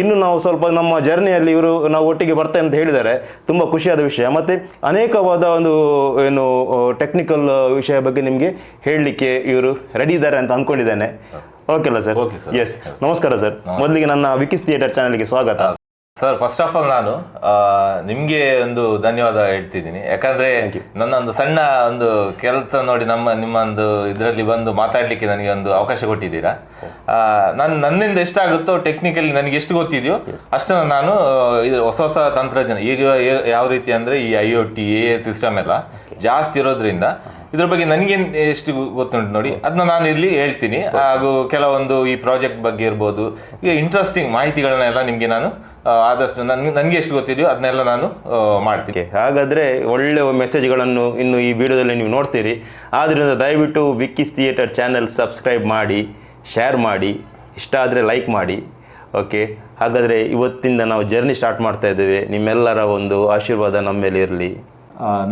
ಇನ್ನು ನಾವು ಸ್ವಲ್ಪ ನಮ್ಮ ಜರ್ನಿಯಲ್ಲಿ ಇವರು ನಾವು ಒಟ್ಟಿಗೆ ಬರ್ತೇವೆ ಅಂತ ಹೇಳಿದ್ದಾರೆ. ತುಂಬಾ ಖುಷಿಯಾದ ವಿಷಯ. ಮತ್ತೆ ಅನೇಕವಾದ ಒಂದು ಏನು ಟೆಕ್ನಿಕಲ್ ವಿಷಯ ಬಗ್ಗೆ ನಿಮಗೆ ಹೇಳಲಿಕ್ಕೆ ಇವರು ರೆಡಿ ಇದ್ದಾರೆ ಅಂತ ಅಂದ್ಕೊಂಡಿದ್ದೇನೆ. ಓಕೆ ಅಲ್ಲ ಸರ್. ಎಸ್ ನಮಸ್ಕಾರ ಸರ್ ಮೊದಲಿಗೆ ನನ್ನ ವಿಕಿಸ್ ಥಿಯೇಟರ್ ಚಾನಲ್ಗೆ ಸ್ವಾಗತ. ಸರ್ ಫಸ್ಟ್ ಆಫ್ ಆಲ್ ನಾನು ನಿಮಗೆ ಒಂದು ಧನ್ಯವಾದ ಹೇಳ್ತಿದ್ದೀನಿ. ಯಾಕಂದ್ರೆ ನನ್ನ ಒಂದು ಸಣ್ಣ ಒಂದು ಕೆಲಸ ನೋಡಿ ನಮ್ಮ ನಿಮ್ಮ ಒಂದು ಇದರಲ್ಲಿ ಬಂದು ಮಾತಾಡಲಿಕ್ಕೆ ನನಗೆ ಒಂದು ಅವಕಾಶ ಕೊಟ್ಟಿದ್ದೀರಾ? ನಾನು ನನ್ ನನ್ನಿಂದ ಎಷ್ಟಾಗುತ್ತೋ ಟೆಕ್ನಿಕಲಿ ನನಗೆ ಎಷ್ಟು ಗೊತ್ತಿದೆಯೋ ಅಷ್ಟನ್ನು ನಾನು ಇದು ಹೊಸ ಹೊಸ ತಂತ್ರಜ್ಞಾನ ಈಗ ಯಾವ ರೀತಿ ಅಂದ್ರೆ ಈ I O T a system ಎಲ್ಲ ಜಾಸ್ತಿ ಇರೋದ್ರಿಂದ ಇದ್ರ ಬಗ್ಗೆ ನನಗೆ ಎಷ್ಟು ಗೊತ್ತುಂಟು ನೋಡಿ ಅದನ್ನ ನಾನು ಇಲ್ಲಿ ಹೇಳ್ತೀನಿ. ಹಾಗೂ ಕೆಲವೊಂದು ಈ ಪ್ರಾಜೆಕ್ಟ್ ಬಗ್ಗೆ ಇರ್ಬೋದು. ಈಗ ಇಂಟ್ರೆಸ್ಟಿಂಗ್ ಮಾಹಿತಿಗಳನ್ನೆಲ್ಲ ನಿಮಗೆ ನಾನು ಆದಷ್ಟು ನನ್ಗೆ ನನಗೆ ಎಷ್ಟು ಗೊತ್ತಿದೆಯೋ ಅದನ್ನೆಲ್ಲ ನಾನು ಮಾಡ್ತೀನಿ. ಹಾಗಾದರೆ ಹಾಗಾದ್ರೆ ಒಳ್ಳೆ ಮೆಸೇಜ್ಗಳನ್ನು ಇನ್ನು ಈ ವಿಡಿಯೋದಲ್ಲಿ ನೀವು ನೋಡ್ತೀರಿ. ಆದ್ದರಿಂದ ದಯವಿಟ್ಟು ವಿಕ್ಕಿಸ್ ಥಿಯೇಟರ್ ಚಾನೆಲ್ ಸಬ್ಸ್ಕ್ರೈಬ್ ಮಾಡಿ ಶೇರ್ ಮಾಡಿ ಇಷ್ಟ ಆದರೆ ಲೈಕ್ ಮಾಡಿ. ಓಕೆ ಹಾಗಾದರೆ ಇವತ್ತಿಂದ ನಾವು ಜರ್ನಿ ಸ್ಟಾರ್ಟ್ ಮಾಡ್ತಾ ಇದ್ದೇವೆ. ನಿಮ್ಮೆಲ್ಲರ ಒಂದು ಆಶೀರ್ವಾದ ನಮ್ಮ ಮೇಲೆ ಇರಲಿ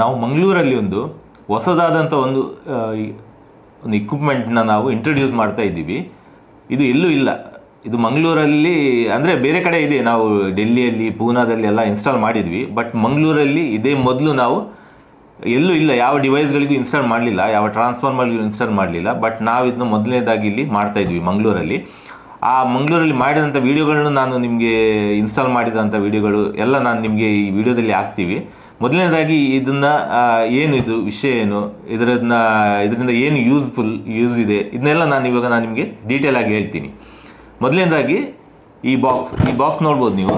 ನಾವು ಮಂಗಳೂರಲ್ಲಿ ಒಂದು ಹೊಸದಾದಂಥ ಒಂದು ಒಂದು ಇಕ್ವಿಪ್ಮೆಂಟ್ನ ನಾವು ಇಂಟ್ರೊಡ್ಯೂಸ್ ಮಾಡ್ತಾ ಇದ್ದೀವಿ. ಇದು ಎಲ್ಲೂ ಇಲ್ಲ. ಇದು ಮಂಗಳೂರಲ್ಲಿ, ಅಂದರೆ ಬೇರೆ ಕಡೆ ಇದೆ. ನಾವು ಡೆಲ್ಲಿಯಲ್ಲಿ, ಪೂನಾದಲ್ಲಿ ಎಲ್ಲ ಇನ್ಸ್ಟಾಲ್ ಮಾಡಿದ್ವಿ. ಬಟ್ ಮಂಗಳೂರಲ್ಲಿ ಇದೇ ಮೊದಲು ನಾವು ಎಲ್ಲೂ ಇಲ್ಲ. ಯಾವ ಡಿವೈಸ್ಗಳಿಗೂ ಇನ್ಸ್ಟಾಲ್ ಮಾಡಲಿಲ್ಲ. ಯಾವ ಟ್ರಾನ್ಸ್ಫಾರ್ಮರ್ಗೂ ಇನ್ಸ್ಟಾಲ್ ಮಾಡಲಿಲ್ಲ. ಬಟ್ ನಾವು ಇದನ್ನ ಮೊದಲನೇದಾಗಿ ಇಲ್ಲಿ ಮಾಡ್ತಾ ಇದ್ವಿ ಮಂಗಳೂರಲ್ಲಿ. ಆ ಮಂಗಳೂರಲ್ಲಿ ಮಾಡಿದಂಥ ವೀಡಿಯೋಗಳನ್ನು ನಾನು ನಿಮಗೆ ಇನ್ಸ್ಟಾಲ್ ಮಾಡಿದಂಥ ವೀಡಿಯೋಗಳು ಎಲ್ಲ ನಾನು ನಿಮಗೆ ಈ ವಿಡಿಯೋದಲ್ಲಿ ಹಾಕ್ತೀವಿ. ಮೊದಲನೇದಾಗಿ ಇದನ್ನ ಏನು ಇದು ವಿಷಯ ಏನು ಇದರನ್ನ ಇದರಿಂದ ಏನು ಯೂಸ್ಫುಲ್ ಯೂಸ್ ಇದೆ, ಇದನ್ನೆಲ್ಲ ನಾನು ಇವಾಗ ನಾನು ನಿಮಗೆ ಡೀಟೇಲ್ ಆಗಿ ಹೇಳ್ತೀನಿ. ಮೊದಲನೇದಾಗಿ ಈ ಬಾಕ್ಸ್ ಈ ಬಾಕ್ಸ್ ನೋಡ್ಬೋದು ನೀವು.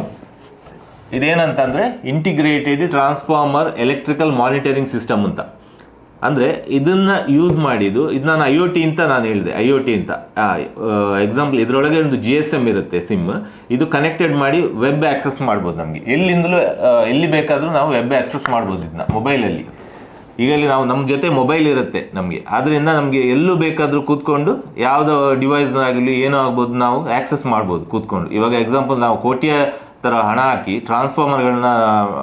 ಇದೇನಂತಂದ್ರೆ integrated transformer electrical monitoring system ಅಂತ. ಅಂದ್ರೆ ಇದನ್ನ ಯೂಸ್ ಮಾಡಿದ್ದು, ಇದು ನಾನು ಐ ಒ ಟಿ ಅಂತ ನಾನು ಹೇಳಿದೆ, ಐ ಒ ಟಿ ಅಂತ. ಎಕ್ಸಾಂಪಲ್ ಇದರೊಳಗೆ ಒಂದು ಜಿ ಎಸ್ ಎಂ ಇರುತ್ತೆ ಸಿಮ್ ಇದು ಕನೆಕ್ಟೆಡ್ ಮಾಡಿ ವೆಬ್ ಆಕ್ಸೆಸ್ ಮಾಡ್ಬೋದು ನಮಗೆ. ಎಲ್ಲಿಂದಲೂ ಎಲ್ಲಿ ಬೇಕಾದರೂ ನಾವು ವೆಬ್ ಆಕ್ಸೆಸ್ ಮಾಡ್ಬೋದು ಇದನ್ನ ಮೊಬೈಲಲ್ಲಿ ಈಗ ಇಲ್ಲಿ ನಾವು ನಮ್ಮ ಜೊತೆ ಮೊಬೈಲ್ ಇರುತ್ತೆ ನಮಗೆ. ಆದ್ದರಿಂದ ನಮಗೆ ಎಲ್ಲೂ ಬೇಕಾದರೂ ಕೂತ್ಕೊಂಡು ಯಾವುದೋ ಡಿವೈಸ್ನಾಗಲಿ ಏನೋ ಆಗ್ಬೋದು ನಾವು ಆಕ್ಸೆಸ್ ಮಾಡ್ಬೋದು ಕೂತ್ಕೊಂಡು. ಇವಾಗ ಎಕ್ಸಾಂಪಲ್ ನಾವು ಕೋಟಿಯ ಥರ ಹಣ ಹಾಕಿ ಟ್ರಾನ್ಸ್ಫಾರ್ಮರ್ಗಳನ್ನ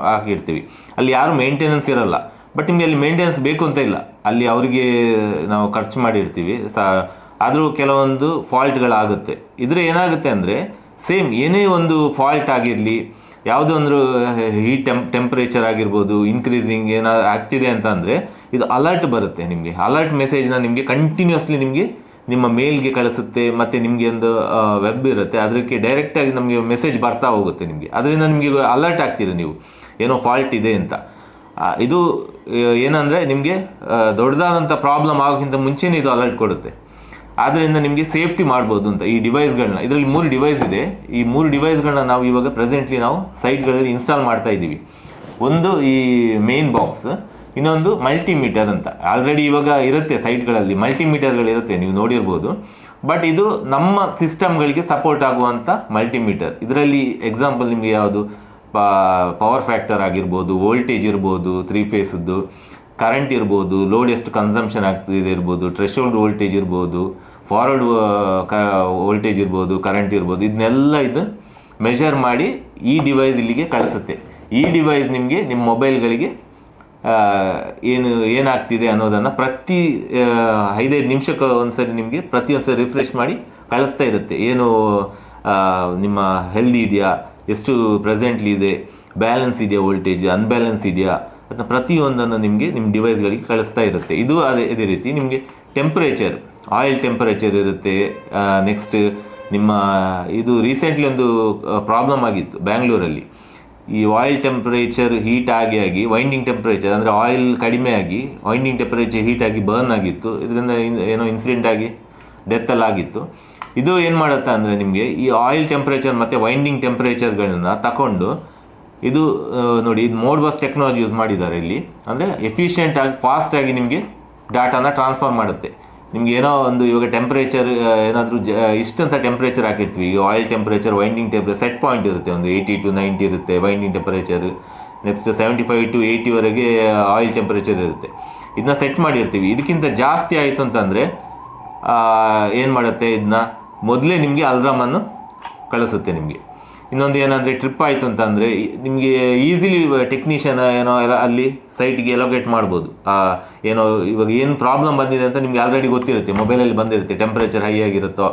ಹಾಕಿರ್ತೀವಿ. ಅಲ್ಲಿ ಯಾರು ಮೇಂಟೆನೆನ್ಸ್ ಇರಲ್ಲ. ಬಟ್ ನಿಮಗೆ ಅಲ್ಲಿ ಮೇಂಟೆನೆನ್ಸ್ ಬೇಕು ಅಂತ ಇಲ್ಲ. ಅಲ್ಲಿ ಅವರಿಗೆ ನಾವು ಖರ್ಚು ಮಾಡಿರ್ತೀವಿ. ಸಾ, ಆದರೂ ಕೆಲವೊಂದು ಫಾಲ್ಟ್ಗಳಾಗುತ್ತೆ ಇದ್ರೆ ಏನಾಗುತ್ತೆ ಅಂದರೆ ಸೇಮ್ ಏನೇ ಒಂದು ಫಾಲ್ಟ್ ಆಗಿರಲಿ, ಯಾವುದೋ ಒಂದು ಹೀಟ್ ಟೆಂಪ್ ಟೆಂಪ್ರೇಚರ್ ಆಗಿರ್ಬೋದು ಇನ್ಕ್ರೀಸಿಂಗ್ ಏನಾದ್ರು ಆಗ್ತಿದೆ ಅಂತ ಅಂದರೆ, ಇದು ಅಲರ್ಟ್ ಬರುತ್ತೆ ನಿಮಗೆ. ಅಲರ್ಟ್ ಮೆಸೇಜ್ನ ನಿಮಗೆ ಕಂಟಿನ್ಯೂಸ್ಲಿ ನಿಮಗೆ, ನಿಮ್ಮ ಮೇಲ್ಗೆ ಕಳಿಸುತ್ತೆ, ಮತ್ತು ನಿಮಗೆ ಒಂದು ವೆಬ್ ಇರುತ್ತೆ. ಅದಕ್ಕೆ ಡೈರೆಕ್ಟಾಗಿ ನಮಗೆ ಮೆಸೇಜ್ ಬರ್ತಾ ಹೋಗುತ್ತೆ ನಿಮಗೆ. ಅದರಿಂದ ನಿಮಗೆ ಅಲರ್ಟ್ ಆಗ್ತೀರಿ ನೀವು? ಏನೋ ಫಾಲ್ಟ್ ಇದೆ ಅಂತ. ಇದು ಏನಂದರೆ ನಿಮಗೆ ದೊಡ್ಡದಾದಂಥ ಪ್ರಾಬ್ಲಮ್ ಆಗೋಕ್ಕಿಂತ ಮುಂಚೆನೇ ಇದು ಅಲರ್ಟ್ ಕೊಡುತ್ತೆ. ಆದ್ದರಿಂದ ನಿಮಗೆ ಸೇಫ್ಟಿ ಮಾಡ್ಬೋದು ಅಂತ ಈ ಡಿವೈಸ್ಗಳನ್ನ ಇದರಲ್ಲಿ ಮೂರು ಡಿವೈಸ್ ಇದೆ. ಈ ಮೂರು ಡಿವೈಸ್ಗಳನ್ನ ನಾವು ಇವಾಗ ಪ್ರೆಸೆಂಟ್ಲಿ ನಾವು ಸೈಟ್ಗಳಲ್ಲಿ ಇನ್ಸ್ಟಾಲ್ ಮಾಡ್ತಾ ಇದ್ದೀವಿ. ಒಂದು ಈ ಮೇನ್ ಬಾಕ್ಸ್ ಇನ್ನೊಂದು ಮಲ್ಟಿಮೀಟರ್ ಅಂತ. ಆಲ್ರೆಡಿ ಇವಾಗ ಇರುತ್ತೆ ಸೈಟ್ಗಳಲ್ಲಿ ಮಲ್ಟಿಮೀಟರ್ಗಳು ಇರುತ್ತೆ, ನೀವು ನೋಡಿರ್ಬೋದು. ಬಟ್ ಇದು ನಮ್ಮ ಸಿಸ್ಟಮ್ಗಳಿಗೆ ಸಪೋರ್ಟ್ ಆಗುವಂಥ ಮಲ್ಟಿಮೀಟರ್ ಇದರಲ್ಲಿ ಎಕ್ಸಾಂಪಲ್ ನಿಮಗೆ ಯಾವುದು? ಪವರ್ ಫ್ಯಾಕ್ಟರ್ ಆಗಿರ್ಬೋದು ವೋಲ್ಟೇಜ್ ಇರ್ಬೋದು ತ್ರೀ ಫೇಸದ್ದು ಕರೆಂಟ್ ಇರ್ಬೋದು ಲೋಡ್ ಎಷ್ಟು ಕನ್ಸಂಪ್ಷನ್ ಆಗ್ತಿದೆ ಇರ್ಬೋದು ಥ್ರೆಶೋಲ್ಡ್ ವೋಲ್ಟೇಜ್ ಇರ್ಬೋದು ಫಾರ್ವರ್ಡ್ ವೋಲ್ಟೇಜ್ ಇರ್ಬೋದು ಕರೆಂಟ್ ಇರ್ಬೋದು ಇದನ್ನೆಲ್ಲ ಇದು ಮೆಷರ್ ಮಾಡಿ ಈ ಡಿವೈಸ್ ಇಲ್ಲಿಗೆ ಕಳಿಸುತ್ತೆ. ಈ ಡಿವೈಸ್ ನಿಮಗೆ ನಿಮ್ಮ ಮೊಬೈಲ್ಗಳಿಗೆ ಏನು, ಏನಾಗ್ತಿದೆ ಅನ್ನೋದನ್ನು ಪ್ರತಿ ಐದೈದು ನಿಮಿಷಕ್ಕೆ ಒಂದ್ಸರಿ ನಿಮಗೆ ಪ್ರತಿ ಸರಿ ರಿಫ್ರೆಶ್ ಮಾಡಿ ಕಳಿಸ್ತಾ ಇರುತ್ತೆ. ಏನು ನಿಮ್ಮ ಹೆಲ್ದಿ ಇದೆಯಾ ಎಷ್ಟು ಪ್ರೆಸೆಂಟ್ಲಿ ಇದೆ ಬ್ಯಾಲೆನ್ಸ್ ಇದೆಯಾ ವೋಲ್ಟೇಜ್ ಅನ್ಬ್ಯಾಲೆನ್ಸ್ ಇದೆಯಾ? ಅಥವಾ ಪ್ರತಿಯೊಂದನ್ನು ನಿಮಗೆ ನಿಮ್ಮ ಡಿವೈಸ್ಗಳಿಗೆ ಕಳಿಸ್ತಾ ಇರುತ್ತೆ. ಇದು ಅದೇ ಇದೇ ರೀತಿ ನಿಮಗೆ ಟೆಂಪರೇಚರ್ ಆಯಿಲ್ ಟೆಂಪರೇಚರ್ ಇರುತ್ತೆ. ನೆಕ್ಸ್ಟ್ ನಿಮ್ಮ, ಇದು ರೀಸೆಂಟ್ಲಿ ಒಂದು ಪ್ರಾಬ್ಲಮ್ ಆಗಿತ್ತು ಬ್ಯಾಂಗ್ಳೂರಲ್ಲಿ ಈ ಆಯಿಲ್ ಟೆಂಪರೇಚರ್ ಹೀಟ್ ಆಗಿ ಆಗಿ ವೈಂಡಿಂಗ್ ಟೆಂಪರೇಚರ್ ಅಂದರೆ ಆಯಿಲ್ ಕಡಿಮೆ ಆಗಿ ವೈಂಡಿಂಗ್ ಟೆಂಪರೇಚರ್ ಹೀಟ್ ಆಗಿ ಬರ್ನ್ ಆಗಿತ್ತು. ಇದರಿಂದ ಏನೋ ಇನ್ಸಿಡೆಂಟ್ ಆಗಿ ಡೆತ್ತಲ್ಲಾಗಿತ್ತು ಇದು ಏನು ಮಾಡುತ್ತೆ ಅಂದರೆ ನಿಮಗೆ ಈ ಆಯಿಲ್ ಟೆಂಪ್ರೇಚರ್ ಮತ್ತು ವೈಂಡಿಂಗ್ ಟೆಂಪ್ರೇಚರ್ಗಳನ್ನ ತಗೊಂಡು ಇದು ನೋಡಿ, ಇದು ಮೋಡ್ ಬಸ್ ಟೆಕ್ನಾಲಜಿ ಯೂಸ್ ಮಾಡಿದ್ದಾರೆ ಇಲ್ಲಿ. ಅಂದರೆ ಎಫಿಷಿಯೆಂಟ್ ಆಗಿ ಫಾಸ್ಟ್ ಆಗಿ ನಿಮಗೆ ಡಾಟಾನ ಟ್ರಾನ್ಸ್ಫರ್ ಮಾಡುತ್ತೆ. ನಿಮ್ಗೆ ಏನೋ ಒಂದು ಇವಾಗ ಟೆಂಪ್ರೇಚರ್ ಏನಾದರೂ ಜ ಇಷ್ಟಂತ ಟೆಂಪ್ರೇಚರ್ ಹಾಕಿರ್ತೀವಿ. ಈ oil temperature winding temperature set point ಇರುತ್ತೆ. ಒಂದು ಏಯ್ಟಿ ಟು ನೈಂಟಿ ಇರುತ್ತೆ winding temperature next seventy five to ಏಯ್ಟಿವರೆಗೆ oil temperature ಇರುತ್ತೆ. ಇದನ್ನ ಸೆಟ್ ಮಾಡಿರ್ತೀವಿ. ಇದಕ್ಕಿಂತ ಜಾಸ್ತಿ ಆಯಿತು ಅಂತಂದರೆ ಏನು ಮಾಡುತ್ತೆ, ಇದನ್ನ ಮೊದಲೇ ನಿಮಗೆ ಅಲ್ರಾಮನ್ನು ಕಳಿಸುತ್ತೆ ನಿಮಗೆ. ಇನ್ನೊಂದು ಏನಂದರೆ ಟ್ರಿಪ್ ಆಯಿತು ಅಂತಂದರೆ ನಿಮಗೆ ಈಸಿಲಿ ಟೆಕ್ನಿಷಿಯನ್ ಏನೋ ಎಲ್ಲ ಅಲ್ಲಿ ಸೈಟ್ಗೆ ಎಲೋಕೇಟ್ ಮಾಡ್ಬೋದು. ಏನೋ ಇವಾಗ ಏನು ಪ್ರಾಬ್ಲಮ್ ಬಂದಿದೆ ಅಂತ ನಿಮಗೆ ಆಲ್ರೆಡಿ ಗೊತ್ತಿರುತ್ತೆ ಮೊಬೈಲಲ್ಲಿ ಬಂದಿರುತ್ತೆ ಟೆಂಪ್ರೇಚರ್ ಹೈ ಆಗಿರುತ್ತೋ.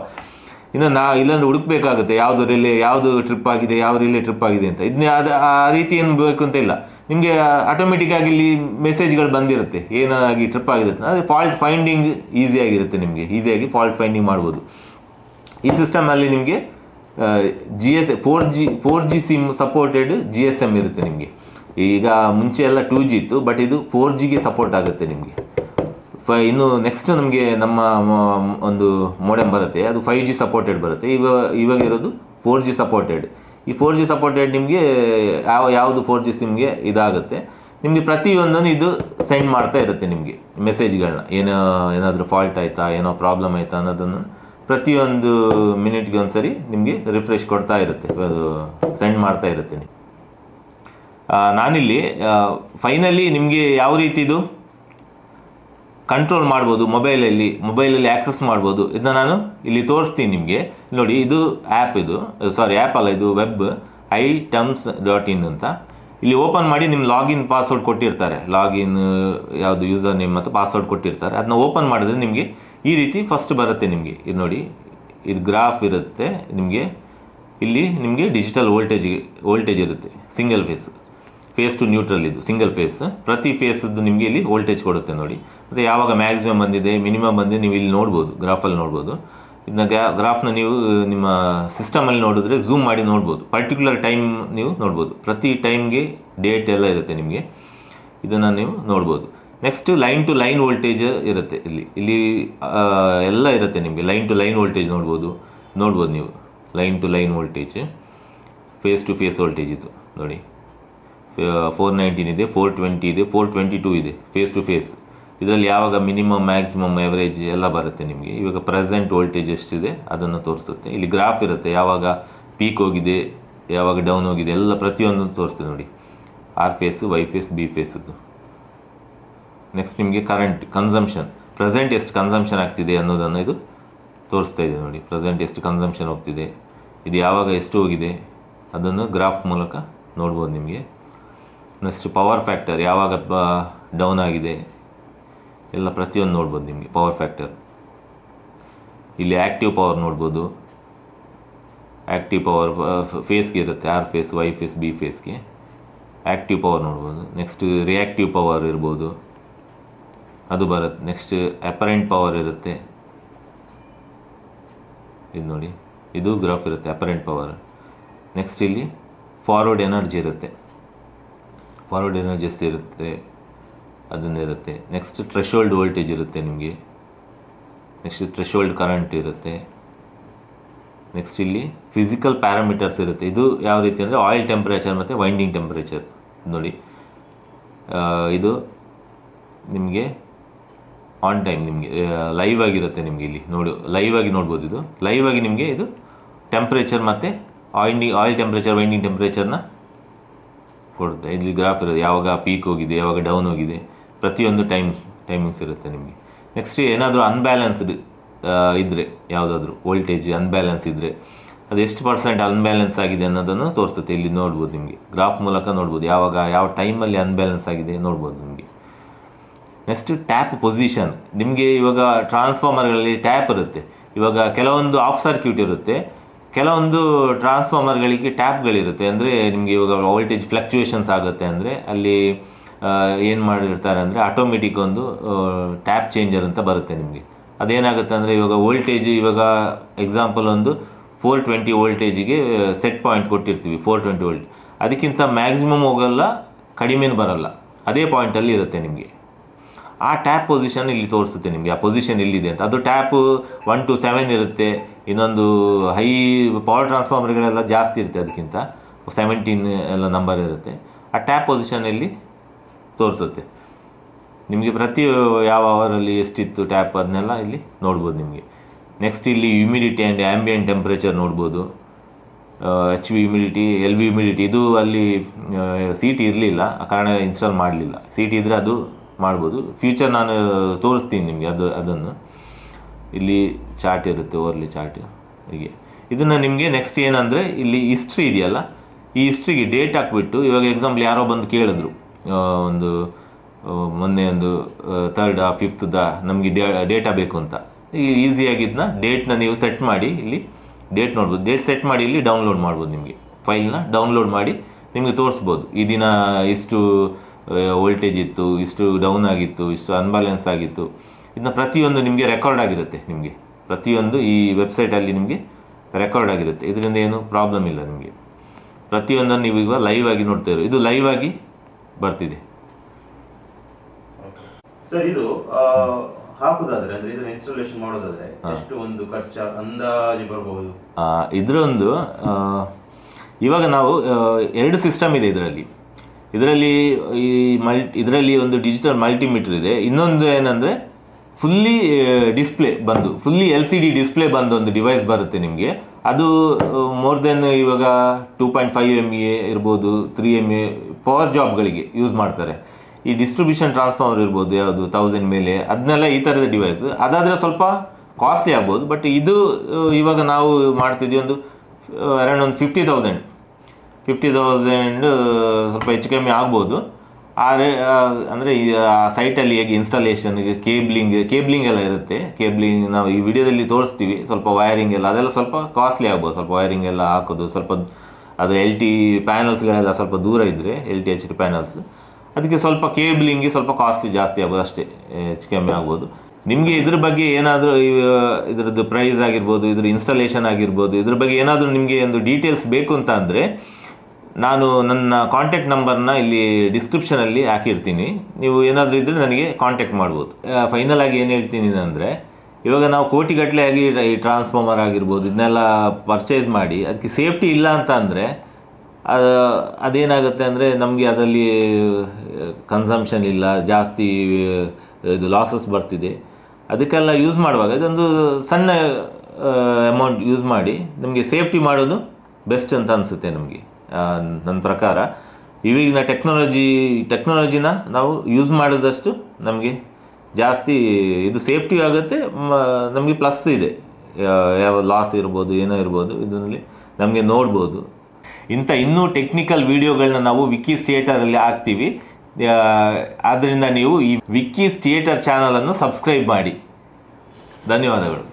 ಇನ್ನು ನಾ ಇಲ್ಲಾಂದ್ರೆ ಹುಡುಕ್ಬೇಕಾಗುತ್ತೆ, ಯಾವುದು ರಿಲೇ ಯಾವುದು ಟ್ರಿಪ್ ಆಗಿದೆ, ಯಾವ ರಿಲೇ ಟ್ರಿಪ್ ಆಗಿದೆ ಅಂತ. ಇದನ್ನ ಅದು ಆ ರೀತಿ ಏನು ಬೇಕು ಅಂತ ಇಲ್ಲ. ನಿಮಗೆ ಆಟೋಮೆಟಿಕ್ಕಾಗಿ ಇಲ್ಲಿ ಮೆಸೇಜ್ಗಳು ಬಂದಿರುತ್ತೆ, ಏನಾಗಿ ಟ್ರಿಪ್ ಆಗಿರುತ್ತೆ. ಅಂದರೆ ಫಾಲ್ಟ್ ಫೈಂಡಿಂಗ್ ಈಸಿಯಾಗಿರುತ್ತೆ ನಿಮಗೆ ಈಸಿಯಾಗಿ ಫಾಲ್ಟ್ ಫೈಂಡಿಂಗ್ ಮಾಡ್ಬೋದು. ಈ ಸಿಸ್ಟಮ್ನಲ್ಲಿ ನಿಮಗೆ G S four G four G SIM supported G S M ಇರುತ್ತೆ ನಿಮಗೆ. ಈಗ ಮುಂಚೆ ಎಲ್ಲ ಟೂ ಜಿ ಇತ್ತು ಬಟ್ ಇದು ಫೋರ್ ಜಿಗೆ ಸಪೋರ್ಟ್ ಆಗುತ್ತೆ ನಿಮಗೆ. ಫ ಇನ್ನು ನೆಕ್ಸ್ಟ್ ನಮಗೆ ನಮ್ಮ ಒಂದು ಮೋಡೆಮ್ ಬರುತ್ತೆ, ಅದು ಫೈವ್ ಜಿ ಸಪೋರ್ಟೆಡ್ ಬರುತ್ತೆ. ಇವಾಗ ಇವಾಗ ಇರೋದು ಫೋರ್ ಜಿ ಸಪೋರ್ಟೆಡ್ ಈ ಫೋರ್ ಜಿ ಸಪೋರ್ಟೆಡ್ ನಿಮಗೆ ಯಾವ, ಯಾವುದು ಫೋರ್ ಜಿ ಸಿಮ್ಗೆ ಇದಾಗುತ್ತೆ, ನಿಮಗೆ ಪ್ರತಿಯೊಂದನ್ನು ಇದು ಸೆಂಡ್ ಮಾಡ್ತಾ ಇರುತ್ತೆ ನಿಮಗೆ ಮೆಸೇಜ್ಗಳನ್ನ ಏನೋ, ಏನಾದರೂ ಫಾಲ್ಟ್ ಆಯಿತಾ, ಏನೋ ಪ್ರಾಬ್ಲಮ್ ಆಯಿತಾ ಅನ್ನೋದನ್ನು ಪ್ರತಿಯೊಂದು ಮಿನಿಟ್ಗೆ ಒಂದ್ಸರಿ ನಿಮಗೆ ರಿಫ್ರೆಶ್ ಕೊಡ್ತಾ ಇರುತ್ತೆ. ಅದು ಸೆಂಡ್ ಮಾಡ್ತಾ ಇರುತ್ತೆ ನಾನಿಲ್ಲಿ ಫೈನಲಿ ನಿಮಗೆ ಯಾವ ರೀತಿದು ಕಂಟ್ರೋಲ್ ಮಾಡ್ಬೋದು ಮೊಬೈಲಲ್ಲಿ ಮೊಬೈಲಲ್ಲಿ ಆಕ್ಸೆಸ್ ಮಾಡ್ಬೋದು. ಇದನ್ನ ನಾನು ಇಲ್ಲಿ ತೋರಿಸ್ತೀನಿ ನಿಮಗೆ. ನೋಡಿ, ಇದು ಆ್ಯಪ್ ಇದು. ಸಾರಿ ಆ್ಯಪ್ ಅಲ್ಲ, ಇದು ವೆಬ್ ಐ ಟಮ್ಸ್ ಡಾಟ್ ಇನ್ ಅಂತ. ಇಲ್ಲಿ ಓಪನ್ ಮಾಡಿ ನಿಮ್ಮ ಲಾಗಿನ್ ಪಾಸ್ವರ್ಡ್ ಕೊಟ್ಟಿರ್ತಾರೆ. ಲಾಗಿನ್ ಯಾವುದು ಯೂಸರ್ ನೇಮ್ ಮತ್ತು ಪಾಸ್ವರ್ಡ್ ಕೊಟ್ಟಿರ್ತಾರೆ. ಅದನ್ನ ಓಪನ್ ಮಾಡಿದ್ರೆ ನಿಮಗೆ ಈ ರೀತಿ ಫಸ್ಟ್ ಬರುತ್ತೆ ನಿಮಗೆ. ಇದು ನೋಡಿ, ಇದು ಗ್ರಾಫ್ ಇರುತ್ತೆ ನಿಮಗೆ. ಇಲ್ಲಿ ನಿಮಗೆ ಡಿಜಿಟಲ್ ವೋಲ್ಟೇಜ್ ವೋಲ್ಟೇಜ್ ಇರುತ್ತೆ single phase phase to neutral ಇದು ಸಿಂಗಲ್ ಫೇಸ್ ಪ್ರತಿ ಫೇಸದ್ದು ನಿಮಗೆ ಇಲ್ಲಿ ವೋಲ್ಟೇಜ್ ಕೊಡುತ್ತೆ ನೋಡಿ. ಮತ್ತು ಯಾವಾಗ ಮ್ಯಾಕ್ಸಿಮಮ್ ಬಂದಿದೆ ಮಿನಿಮಮ್ ಬಂದಿದೆ, ನೀವು ಇಲ್ಲಿ ನೋಡ್ಬೋದು ಗ್ರಾಫಲ್ಲಿ ನೋಡ್ಬೋದು. ಇದನ್ನ ಗ್ರಾಫ್ನ ನೀವು ನಿಮ್ಮ ಸಿಸ್ಟಮಲ್ಲಿ ನೋಡಿದ್ರೆ ಝೂಮ್ ಮಾಡಿ ನೋಡ್ಬೋದು. ಪರ್ಟಿಕ್ಯುಲರ್ ಟೈಮ್ ನೀವು ನೋಡ್ಬೋದು. ಪ್ರತಿ ಟೈಮ್ಗೆ ಡೇಟ್ ಎಲ್ಲ ಇರುತ್ತೆ ನಿಮಗೆ. ಇದನ್ನು ನೀವು ನೋಡ್ಬೋದು. Next line to line voltage ಇರುತ್ತೆ ಇಲ್ಲಿ. ಇಲ್ಲಿ ಎಲ್ಲ ಇರುತ್ತೆ ನಿಮಗೆ. ಲೈನ್ ಟು ಲೈನ್ ವೋಲ್ಟೇಜ್ ನೋಡ್ಬೋದು. ನೋಡ್ಬೋದು ನೀವು. Line to line voltage phase to phase voltage ಇದು ನೋಡಿ. ಫೋರ್ ನೈನ್ಟೀನ್ ಇದೆ ಫೋರ್ ಟ್ವೆಂಟಿ ಇದೆ ಫೋರ್ ಟ್ವೆಂಟಿ ಟೂ ಇದೆ. ಫೇಸ್ ಟು ಫೇಸ್ ಇದರಲ್ಲಿ ಯಾವಾಗ ಮಿನಿಮಮ್ ಮ್ಯಾಕ್ಸಿಮಮ್ ಎವರೇಜ್ ಎಲ್ಲ ಬರುತ್ತೆ ನಿಮಗೆ. ಇವಾಗ ಪ್ರೆಸೆಂಟ್ ವೋಲ್ಟೇಜ್ ಎಷ್ಟಿದೆ, ಅದನ್ನು ತೋರಿಸುತ್ತೆ. ಇಲ್ಲಿ ಗ್ರಾಫ್ ಇರುತ್ತೆ. ಯಾವಾಗ ಪೀಕ್ ಹೋಗಿದೆ, ಯಾವಾಗ ಡೌನ್ ಹೋಗಿದೆ, ಎಲ್ಲ ಪ್ರತಿಯೊಂದು ತೋರಿಸ್ತದೆ ನೋಡಿ. R phase Y phase B ಫೇಸದ್ದು next ನಿಮಗೆ ಕರೆಂಟ್ ಕನ್ಸಂಪ್ಷನ್ ಪ್ರೆಸೆಂಟ್ ಎಷ್ಟು ಕನ್ಸಂಪ್ಷನ್ ಆಗ್ತಿದೆ ಅನ್ನೋದನ್ನು ಇದು ತೋರಿಸ್ತಾ ಇದೆ ನೋಡಿ. ಪ್ರೆಸೆಂಟ್ ಎಷ್ಟು ಕನ್ಸಂಪ್ಷನ್ ಹೋಗ್ತಿದೆ, ಇದು ಯಾವಾಗ ಎಷ್ಟು ಹೋಗಿದೆ, ಅದನ್ನು ಗ್ರಾಫ್ ಮೂಲಕ ನೋಡ್ಬೋದು ನಿಮಗೆ. ನೆಕ್ಸ್ಟ್ ಪವರ್ ಫ್ಯಾಕ್ಟರ್ ಯಾವಾಗ ಡೌನ್ ಆಗಿದೆ, ಎಲ್ಲ ಪ್ರತಿಯೊಂದು ನೋಡ್ಬೋದು ನಿಮಗೆ ಪವರ್ ಫ್ಯಾಕ್ಟರ್ ಇಲ್ಲಿ ಆ್ಯಕ್ಟಿವ್ ಪವರ್ ನೋಡ್ಬೋದು. ಆ್ಯಕ್ಟಿವ್ ಪವರ್ ಫೇಸ್ಗೆ ಇರುತ್ತೆ R phase Y phase B ಫೇಸ್ಗೆ active power ನೋಡ್ಬೋದು. ನೆಕ್ಸ್ಟ್ ರಿಯಾಕ್ಟಿವ್ ಪವರ್ ಇರ್ಬೋದು. ಅದು ಬರುತ್ತೆ ನೆಕ್ಸ್ಟ್ ಅಪರೆಂಟ್ ಪವರ್ ಇರುತ್ತೆ. ಇದು ನೋಡಿ, ಇದು ಗ್ರಾಫ್ ಇರುತ್ತೆ ಅಪರೆಂಟ್ ಪವರ್ ನೆಕ್ಸ್ಟ್ ಇಲ್ಲಿ ಫಾರ್ವರ್ಡ್ ಎನರ್ಜಿ ಇರುತ್ತೆ. ಫಾರ್ವರ್ಡ್ ಎನರ್ಜಿಸ್ ಇರುತ್ತೆ, ಅದನ್ನು ಇರುತ್ತೆ. ನೆಕ್ಸ್ಟ್ ಥ್ರೆಶೋಲ್ಡ್ ವೋಲ್ಟೇಜ್ ಇರುತ್ತೆ ನಿಮಗೆ. ನೆಕ್ಸ್ಟ್ ಥ್ರೆಶೋಲ್ಡ್ ಕರೆಂಟ್ ಇರುತ್ತೆ. ನೆಕ್ಸ್ಟ್ ಇಲ್ಲಿ ಫಿಸಿಕಲ್ ಪ್ಯಾರಾಮೀಟರ್ಸ್ ಇರುತ್ತೆ. ಇದು ಯಾವ ರೀತಿ ಅಂದರೆ ಆಯಿಲ್ ಟೆಂಪ್ರೇಚರ್ ಮತ್ತು ವೈಂಡಿಂಗ್ ಟೆಂಪ್ರೇಚರ್ ನೋಡಿ ಇದು ನಿಮಗೆ ಆನ್ ಟೈಮ್ ನಿಮಗೆ ಲೈವ್ ಆಗಿರುತ್ತೆ ನಿಮಗೆ ಇಲ್ಲಿ, ನೋಡಿ ಲೈವ್ ಆಗಿ ನೋಡ್ಬೋದು ಇದು. ಲೈವ್ ಆಗಿ ನಿಮಗೆ ಇದು ಟೆಂಪ್ರೇಚರ್ ಮತ್ತು ಆಯಿಲ್ ಆಯಿಲ್ ಟೆಂಪ್ರೇಚರ್ ವೈಂಡಿಂಗ್ ಟೆಂಪ್ರೇಚರ್ನ ಕೊಡುತ್ತೆ. ಇಲ್ಲಿ ಗ್ರಾಫ್ ಇರೋದು, ಯಾವಾಗ ಪೀಕ್ ಹೋಗಿದೆ, ಯಾವಾಗ ಡೌನ್ ಹೋಗಿದೆ, ಪ್ರತಿಯೊಂದು ಟೈಮ್ಸ್ ಟೈಮಿಂಗ್ಸ್ ಇರುತ್ತೆ ನಿಮಗೆ. ನೆಕ್ಸ್ಟ್ ಏನಾದರೂ ಅನ್ಬ್ಯಾಲೆನ್ಸ್ಡ್ ಇದ್ದರೆ ಯಾವುದಾದ್ರೂ ವೋಲ್ಟೇಜ್ ಅನ್ಬ್ಯಾಲೆನ್ಸ್ ಇದ್ದರೆ ಅದು ಎಷ್ಟು ಪರ್ಸೆಂಟ್ ಅನ್ಬ್ಯಾಲೆನ್ಸ್ ಆಗಿದೆ ಅನ್ನೋದನ್ನು ತೋರಿಸುತ್ತೆ. ಇಲ್ಲಿ ನೋಡ್ಬೋದು ನಿಮಗೆ ಗ್ರಾಫ್ ಮೂಲಕ ನೋಡ್ಬೋದು. ಯಾವಾಗ, ಯಾವ ಟೈಮಲ್ಲಿ ಅನ್ಬ್ಯಾಲೆನ್ಸ್ ಆಗಿದೆ ನೋಡ್ಬೋದು ನಿಮಗೆ. ನೆಕ್ಸ್ಟ್ ಟ್ಯಾಪ್ ಪೊಸಿಷನ್ ನಿಮಗೆ ಇವಾಗ ಟ್ರಾನ್ಸ್ಫಾರ್ಮರ್ಗಳಲ್ಲಿ ಟ್ಯಾಪ್ ಇರುತ್ತೆ. ಇವಾಗ ಕೆಲವೊಂದು ಆಫ್ ಸರ್ಕ್ಯೂಟ್ ಇರುತ್ತೆ. ಕೆಲವೊಂದು ಟ್ರಾನ್ಸ್ಫಾರ್ಮರ್ಗಳಿಗೆ ಟ್ಯಾಪ್ಗಳಿರುತ್ತೆ ಅಂದರೆ ನಿಮಗೆ ಇವಾಗ ವೋಲ್ಟೇಜ್ ಫ್ಲಕ್ಚುಯೇಷನ್ಸ್ ಆಗುತ್ತೆ ಅಂದರೆ ಅಲ್ಲಿ ಏನು ಮಾಡಿರ್ತಾರೆ ಅಂದರೆ ಆಟೋಮೆಟಿಕ್ ಒಂದು ಟ್ಯಾಪ್ ಚೇಂಜರ್ ಅಂತ ಬರುತ್ತೆ ನಿಮಗೆ. ಅದೇನಾಗುತ್ತೆ ಅಂದರೆ ಇವಾಗ ವೋಲ್ಟೇಜ್ ಇವಾಗ ಎಕ್ಸಾಂಪಲ್ ಒಂದು ಫೋರ್ ಟ್ವೆಂಟಿ ವೋಲ್ಟೇಜಿಗೆ ಸೆಟ್ ಪಾಯಿಂಟ್ ಕೊಟ್ಟಿರ್ತೀವಿ ಫೋರ್ ಟ್ವೆಂಟಿ ವೋಲ್ಟ್ ಅದಕ್ಕಿಂತ ಮ್ಯಾಕ್ಸಿಮಮ್ ಹೋಗಲ್ಲ, ಕಡಿಮೆನೂ ಬರಲ್ಲ. ಅದೇ ಪಾಯಿಂಟಲ್ಲಿ ಇರುತ್ತೆ ನಿಮಗೆ. ಆ ಟ್ಯಾಪ್ ಪೊಸಿಷನ್ ಇಲ್ಲಿ ತೋರಿಸುತ್ತೆ ನಿಮಗೆ, ಆ ಪೊಸಿಷನ್ ಎಲ್ಲಿದೆ ಅಂತ. ಅದು ಟ್ಯಾಪ್ ಒನ್ ಟು ಸೆವೆನ್ ಇರುತ್ತೆ. ಇನ್ನೊಂದು ಹೈ ಪವರ್ ಟ್ರಾನ್ಸ್ಫಾರ್ಮರ್ಗಳೆಲ್ಲ ಜಾಸ್ತಿ ಇರುತ್ತೆ ಅದಕ್ಕಿಂತ. ಸೆವೆಂಟೀನ್ ಎಲ್ಲ ನಂಬರ್ ಇರುತ್ತೆ. ಆ ಟ್ಯಾಪ್ ಪೊಸಿಷನಲ್ಲಿ ತೋರಿಸುತ್ತೆ. ನಿಮಗೆ ಪ್ರತಿ ಯಾವ ಅವರಲ್ಲಿ ಎಷ್ಟಿತ್ತು ಟ್ಯಾಪ್ ಅದನ್ನೆಲ್ಲ ಇಲ್ಲಿ ನೋಡ್ಬೋದು ನಿಮಗೆ. ನೆಕ್ಸ್ಟ್ ಇಲ್ಲಿ ಹ್ಯುಮಿಡಿಟಿ ಆ್ಯಂಡ್ ಆ್ಯಂಬಿಯಂಟ್ ಟೆಂಪ್ರೇಚರ್ ನೋಡ್ಬೋದು. H V humidity L V humidity ಇದು ಅಲ್ಲಿ ಸೀಟ್ ಇರಲಿಲ್ಲ. ಆ ಕಾರಣ ಇನ್ಸ್ಟಾಲ್ ಮಾಡಲಿಲ್ಲ. ಸೀಟ್ ಇದ್ದರೆ ಅದು ಮಾಡ್ಬೋದು. ಫ್ಯೂಚರ್ ನಾನು ತೋರಿಸ್ತೀನಿ ನಿಮಗೆ ಅದು, ಅದನ್ನು. ಇಲ್ಲಿ ಚಾರ್ಟ್ ಇರುತ್ತೆ ಓರ್ಲಿ ಚಾರ್ಟ್ ಹೀಗೆ. ಇದನ್ನು ನಿಮಗೆ ನೆಕ್ಸ್ಟ್ ಏನಂದರೆ, ಇಲ್ಲಿ ಹಿಸ್ಟ್ರಿ ಇದೆಯಲ್ಲ, ಈ ಹಿಸ್ಟ್ರಿಗೆ ಡೇಟ್ ಹಾಕ್ಬಿಟ್ಟು, ಇವಾಗ ಎಕ್ಸಾಂಪಲ್ ಯಾರೋ ಬಂದು ಕೇಳಿದ್ರು. ಒಂದು ಮೊನ್ನೆ ಒಂದು ತರ್ಡ್ ದ ನಮಗೆ ಡೇಟಾ ಬೇಕು ಅಂತ. ಈ ಈಸಿಯಾಗಿದ್ದನ್ನ ಡೇಟ್ನ ನೀವು ಸೆಟ್ ಮಾಡಿ, ಇಲ್ಲಿ ಡೇಟ್ ನೋಡ್ಬೋದು. ಡೇಟ್ ಸೆಟ್ ಮಾಡಿ ಇಲ್ಲಿ ಡೌನ್ಲೋಡ್ ಮಾಡ್ಬೋದು ನಿಮಗೆ. ಫೈಲ್ನ ಡೌನ್ಲೋಡ್ ಮಾಡಿ ನಿಮಗೆ ತೋರಿಸ್ಬೋದು. ಈ ದಿನ ಇಷ್ಟು ವೋಲ್ಟೇಜ್ ಇತ್ತು ಇಷ್ಟು ಡೌನ್ ಆಗಿತ್ತು ಇಷ್ಟು ಅನ್ಬ್ಯಾಲೆನ್ಸ್ ಆಗಿತ್ತು. ಇದನ್ನ ಪ್ರತಿಯೊಂದು ನಿಮಗೆ ರೆಕಾರ್ಡ್ ಆಗಿರುತ್ತೆ ನಿಮಗೆ. ಪ್ರತಿಯೊಂದು ಈ ವೆಬ್ಸೈಟಲ್ಲಿ ನಿಮಗೆ ರೆಕಾರ್ಡ್ ಆಗಿರುತ್ತೆ. ಇದರಿಂದ ಏನು ಪ್ರಾಬ್ಲಮ್ ಇಲ್ಲ ನಿಮಗೆ. ಪ್ರತಿಯೊಂದನ್ನು ನೀವು ಈಗ ಲೈವ್ ಆಗಿ ನೋಡ್ತಾ ಇರೋ ಇದು ಲೈವ್ ಆಗಿ ಬರ್ತಿದೆ. ಸರ್ ಇದು ಹಾಕುದಾದ್ರೆ ಅಂದ್ರೆ ಇದನ್ನ ಇನ್ಸ್ಟಾಲೇಷನ್ ಮಾಡೋದಾದ್ರೆ ಎಷ್ಟು ಒಂದು ಖರ್ಚ ಅಂದಾಜು ಬರಬಹುದು ಇದರೊಂದು ಇವಾಗ ನಾವು ಎರಡು ಸಿಸ್ಟಮ್ ಇದೆ ಇದರಲ್ಲಿ. ಇದರಲ್ಲಿ ಈ ಮಲ್ಟಿ ಇದರಲ್ಲಿ ಒಂದು ಡಿಜಿಟಲ್ ಮಲ್ಟಿಮೀಟರ್ ಇದೆ. ಇನ್ನೊಂದು ಏನಂದರೆ ಫುಲ್ಲಿ ಡಿಸ್ಪ್ಲೇ ಬಂದು fully L C D display ಬಂದು ಒಂದು ಡಿವೈಸ್ ಬರುತ್ತೆ ನಿಮಗೆ. ಅದು ಮೋರ್ ದೆನ್ ಇವಾಗ two point five M A ಇರ್ಬೋದು ತ್ರೀ ಎಂ ಎ ಪವರ್ ಜಾಬ್ಗಳಿಗೆ ಯೂಸ್ ಮಾಡ್ತಾರೆ. ಈ ಡಿಸ್ಟ್ರಿಬ್ಯೂಷನ್ ಟ್ರಾನ್ಸ್ಫಾರ್ಮರ್ ಇರ್ಬೋದು, ಯಾವುದು ತೌಸಂಡ್ ಮೇಲೆ ಅದನ್ನೆಲ್ಲ ಈ ಥರದ ಡಿವೈಸ್ ಅದಾದರೆ ಸ್ವಲ್ಪ ಕಾಸ್ಟ್ಲಿ ಆಗ್ಬೋದು ಬಟ್ ಇದು ಇವಾಗ ನಾವು ಮಾಡ್ತಿದ್ವಿ ಒಂದು ಅರೌಂಡ್ ಒಂದು ಫಿಫ್ಟಿ ತೌಸಂಡ್ ಫಿಫ್ಟಿ ತೌಸಂಡ್ ಸ್ವಲ್ಪ ಹೆಚ್ಚು ಕಮ್ಮಿ ಆಗ್ಬೋದು. ಆದರೆ ಅಂದರೆ ಈ ಸೈಟಲ್ಲಿ ಹೇಗೆ ಇನ್ಸ್ಟಾಲೇಷನ್ ಕೇಬ್ಲಿಂಗ್ ಕೇಬ್ಲಿಂಗ್ ಎಲ್ಲ ಇರುತ್ತೆ. ಕೇಬ್ಲಿಂಗ್ ನಾವು ಈ ವಿಡಿಯೋದಲ್ಲಿ ತೋರಿಸ್ತೀವಿ. ಸ್ವಲ್ಪ ವೈರಿಂಗ್ ಎಲ್ಲ, ಅದೆಲ್ಲ ಸ್ವಲ್ಪ ಕಾಸ್ಟ್ಲಿ ಆಗ್ಬೋದು. ಸ್ವಲ್ಪ ವೈರಿಂಗ್ ಎಲ್ಲ ಹಾಕೋದು, ಸ್ವಲ್ಪ ಅದು ಎಲ್ ಟಿ ಪ್ಯಾನಲ್ಸ್ಗಳೆಲ್ಲ ಸ್ವಲ್ಪ ದೂರ ಇದ್ದರೆ L T H D panels ಅದಕ್ಕೆ ಸ್ವಲ್ಪ ಕೇಬ್ಲಿಂಗ್ಗೆ ಸ್ವಲ್ಪ ಕಾಸ್ಟ್ಲಿ ಜಾಸ್ತಿ ಆಗ್ಬೋದು ಅಷ್ಟೇ ಹೆಚ್ಚು ಕಮ್ಮಿ ಆಗ್ಬೋದು. ನಿಮಗೆ ಇದ್ರ ಬಗ್ಗೆ ಏನಾದರೂ ಇದರದ್ದು ಪ್ರೈಸ್ ಆಗಿರ್ಬೋದು, ಇದ್ರ ಇನ್ಸ್ಟಾಲೇಷನ್ ಆಗಿರ್ಬೋದು, ಇದ್ರ ಬಗ್ಗೆ ಏನಾದರೂ ನಿಮಗೆ ಒಂದು ಡೀಟೇಲ್ಸ್ ಬೇಕು ಅಂತ ಅಂದರೆ ನಾನು ನನ್ನ ಕಾಂಟ್ಯಾಕ್ಟ್ ನಂಬರ್ನ ಇಲ್ಲಿ ಡಿಸ್ಕ್ರಿಪ್ಷನಲ್ಲಿ ಹಾಕಿರ್ತೀನಿ. ನೀವು ಏನಾದರೂ ಇದ್ದರೆ ನನಗೆ ಕಾಂಟ್ಯಾಕ್ಟ್ ಮಾಡ್ಬೋದು. ಫೈನಲ್ ಆಗಿ ಏನು ಹೇಳ್ತೀನಿ ಅಂದರೆ, ಇವಾಗ ನಾವು ಕೋಟಿಗಟ್ಟಲೆ ಆಗಿ ಈ ಟ್ರಾನ್ಸ್ಫಾರ್ಮರ್ ಆಗಿರ್ಬೋದು, ಇದನ್ನೆಲ್ಲ ಪರ್ಚೇಸ್ ಮಾಡಿ ಅದಕ್ಕೆ ಸೇಫ್ಟಿ ಇಲ್ಲ ಅಂತ ಅಂದರೆ ಅದೇನಾಗುತ್ತೆ ಅಂದರೆ ನಮಗೆ ಅದರಲ್ಲಿ ಕನ್ಸಂಪ್ಷನ್ ಇಲ್ಲ, ಜಾಸ್ತಿ ಇದು ಲಾಸಸ್ ಬರ್ತಿದೆ. ಅದಕ್ಕೆಲ್ಲ ಯೂಸ್ ಮಾಡುವಾಗ ಇದೊಂದು ಸಣ್ಣ ಅಮೌಂಟ್ ಯೂಸ್ ಮಾಡಿ, ನಮಗೆ ಸೇಫ್ಟಿ ಮಾಡೋದು ಬೆಸ್ಟ್ ಅಂತ ಅನಿಸುತ್ತೆ ನಮಗೆ. ನನ್ನ ಪ್ರಕಾರ, ಇವಾಗಿನ ಟೆಕ್ನಾಲಜಿ ಟೆಕ್ನಾಲಜಿನ ನಾವು ಯೂಸ್ ಮಾಡಿದಷ್ಟು ನಮಗೆ ಜಾಸ್ತಿ ಇದು ಸೇಫ್ಟಿ ಆಗುತ್ತೆ ನಮಗೆ ಪ್ಲಸ್ ಇದೆ. ಯಾವ ಲಾಸ್ ಇರ್ಬೋದು, ಏನೋ ಇರ್ಬೋದು, ಇದರಲ್ಲಿ ನಮಗೆ ನೋಡ್ಬೋದು. ಇಂಥ ಇನ್ನೂ ಟೆಕ್ನಿಕಲ್ ವಿಡಿಯೋಗಳನ್ನ ನಾವು ವಿಕ್ಕೀಸ್ ಥಿಯೇಟರಲ್ಲಿ ಹಾಕ್ತೀವಿ. ಆದ್ದರಿಂದ ನೀವು ಈ ವಿಕ್ಕೀಸ್ ಥಿಯೇಟರ್ ಚಾನಲನ್ನು ಸಬ್ಸ್ಕ್ರೈಬ್ ಮಾಡಿ. ಧನ್ಯವಾದಗಳು.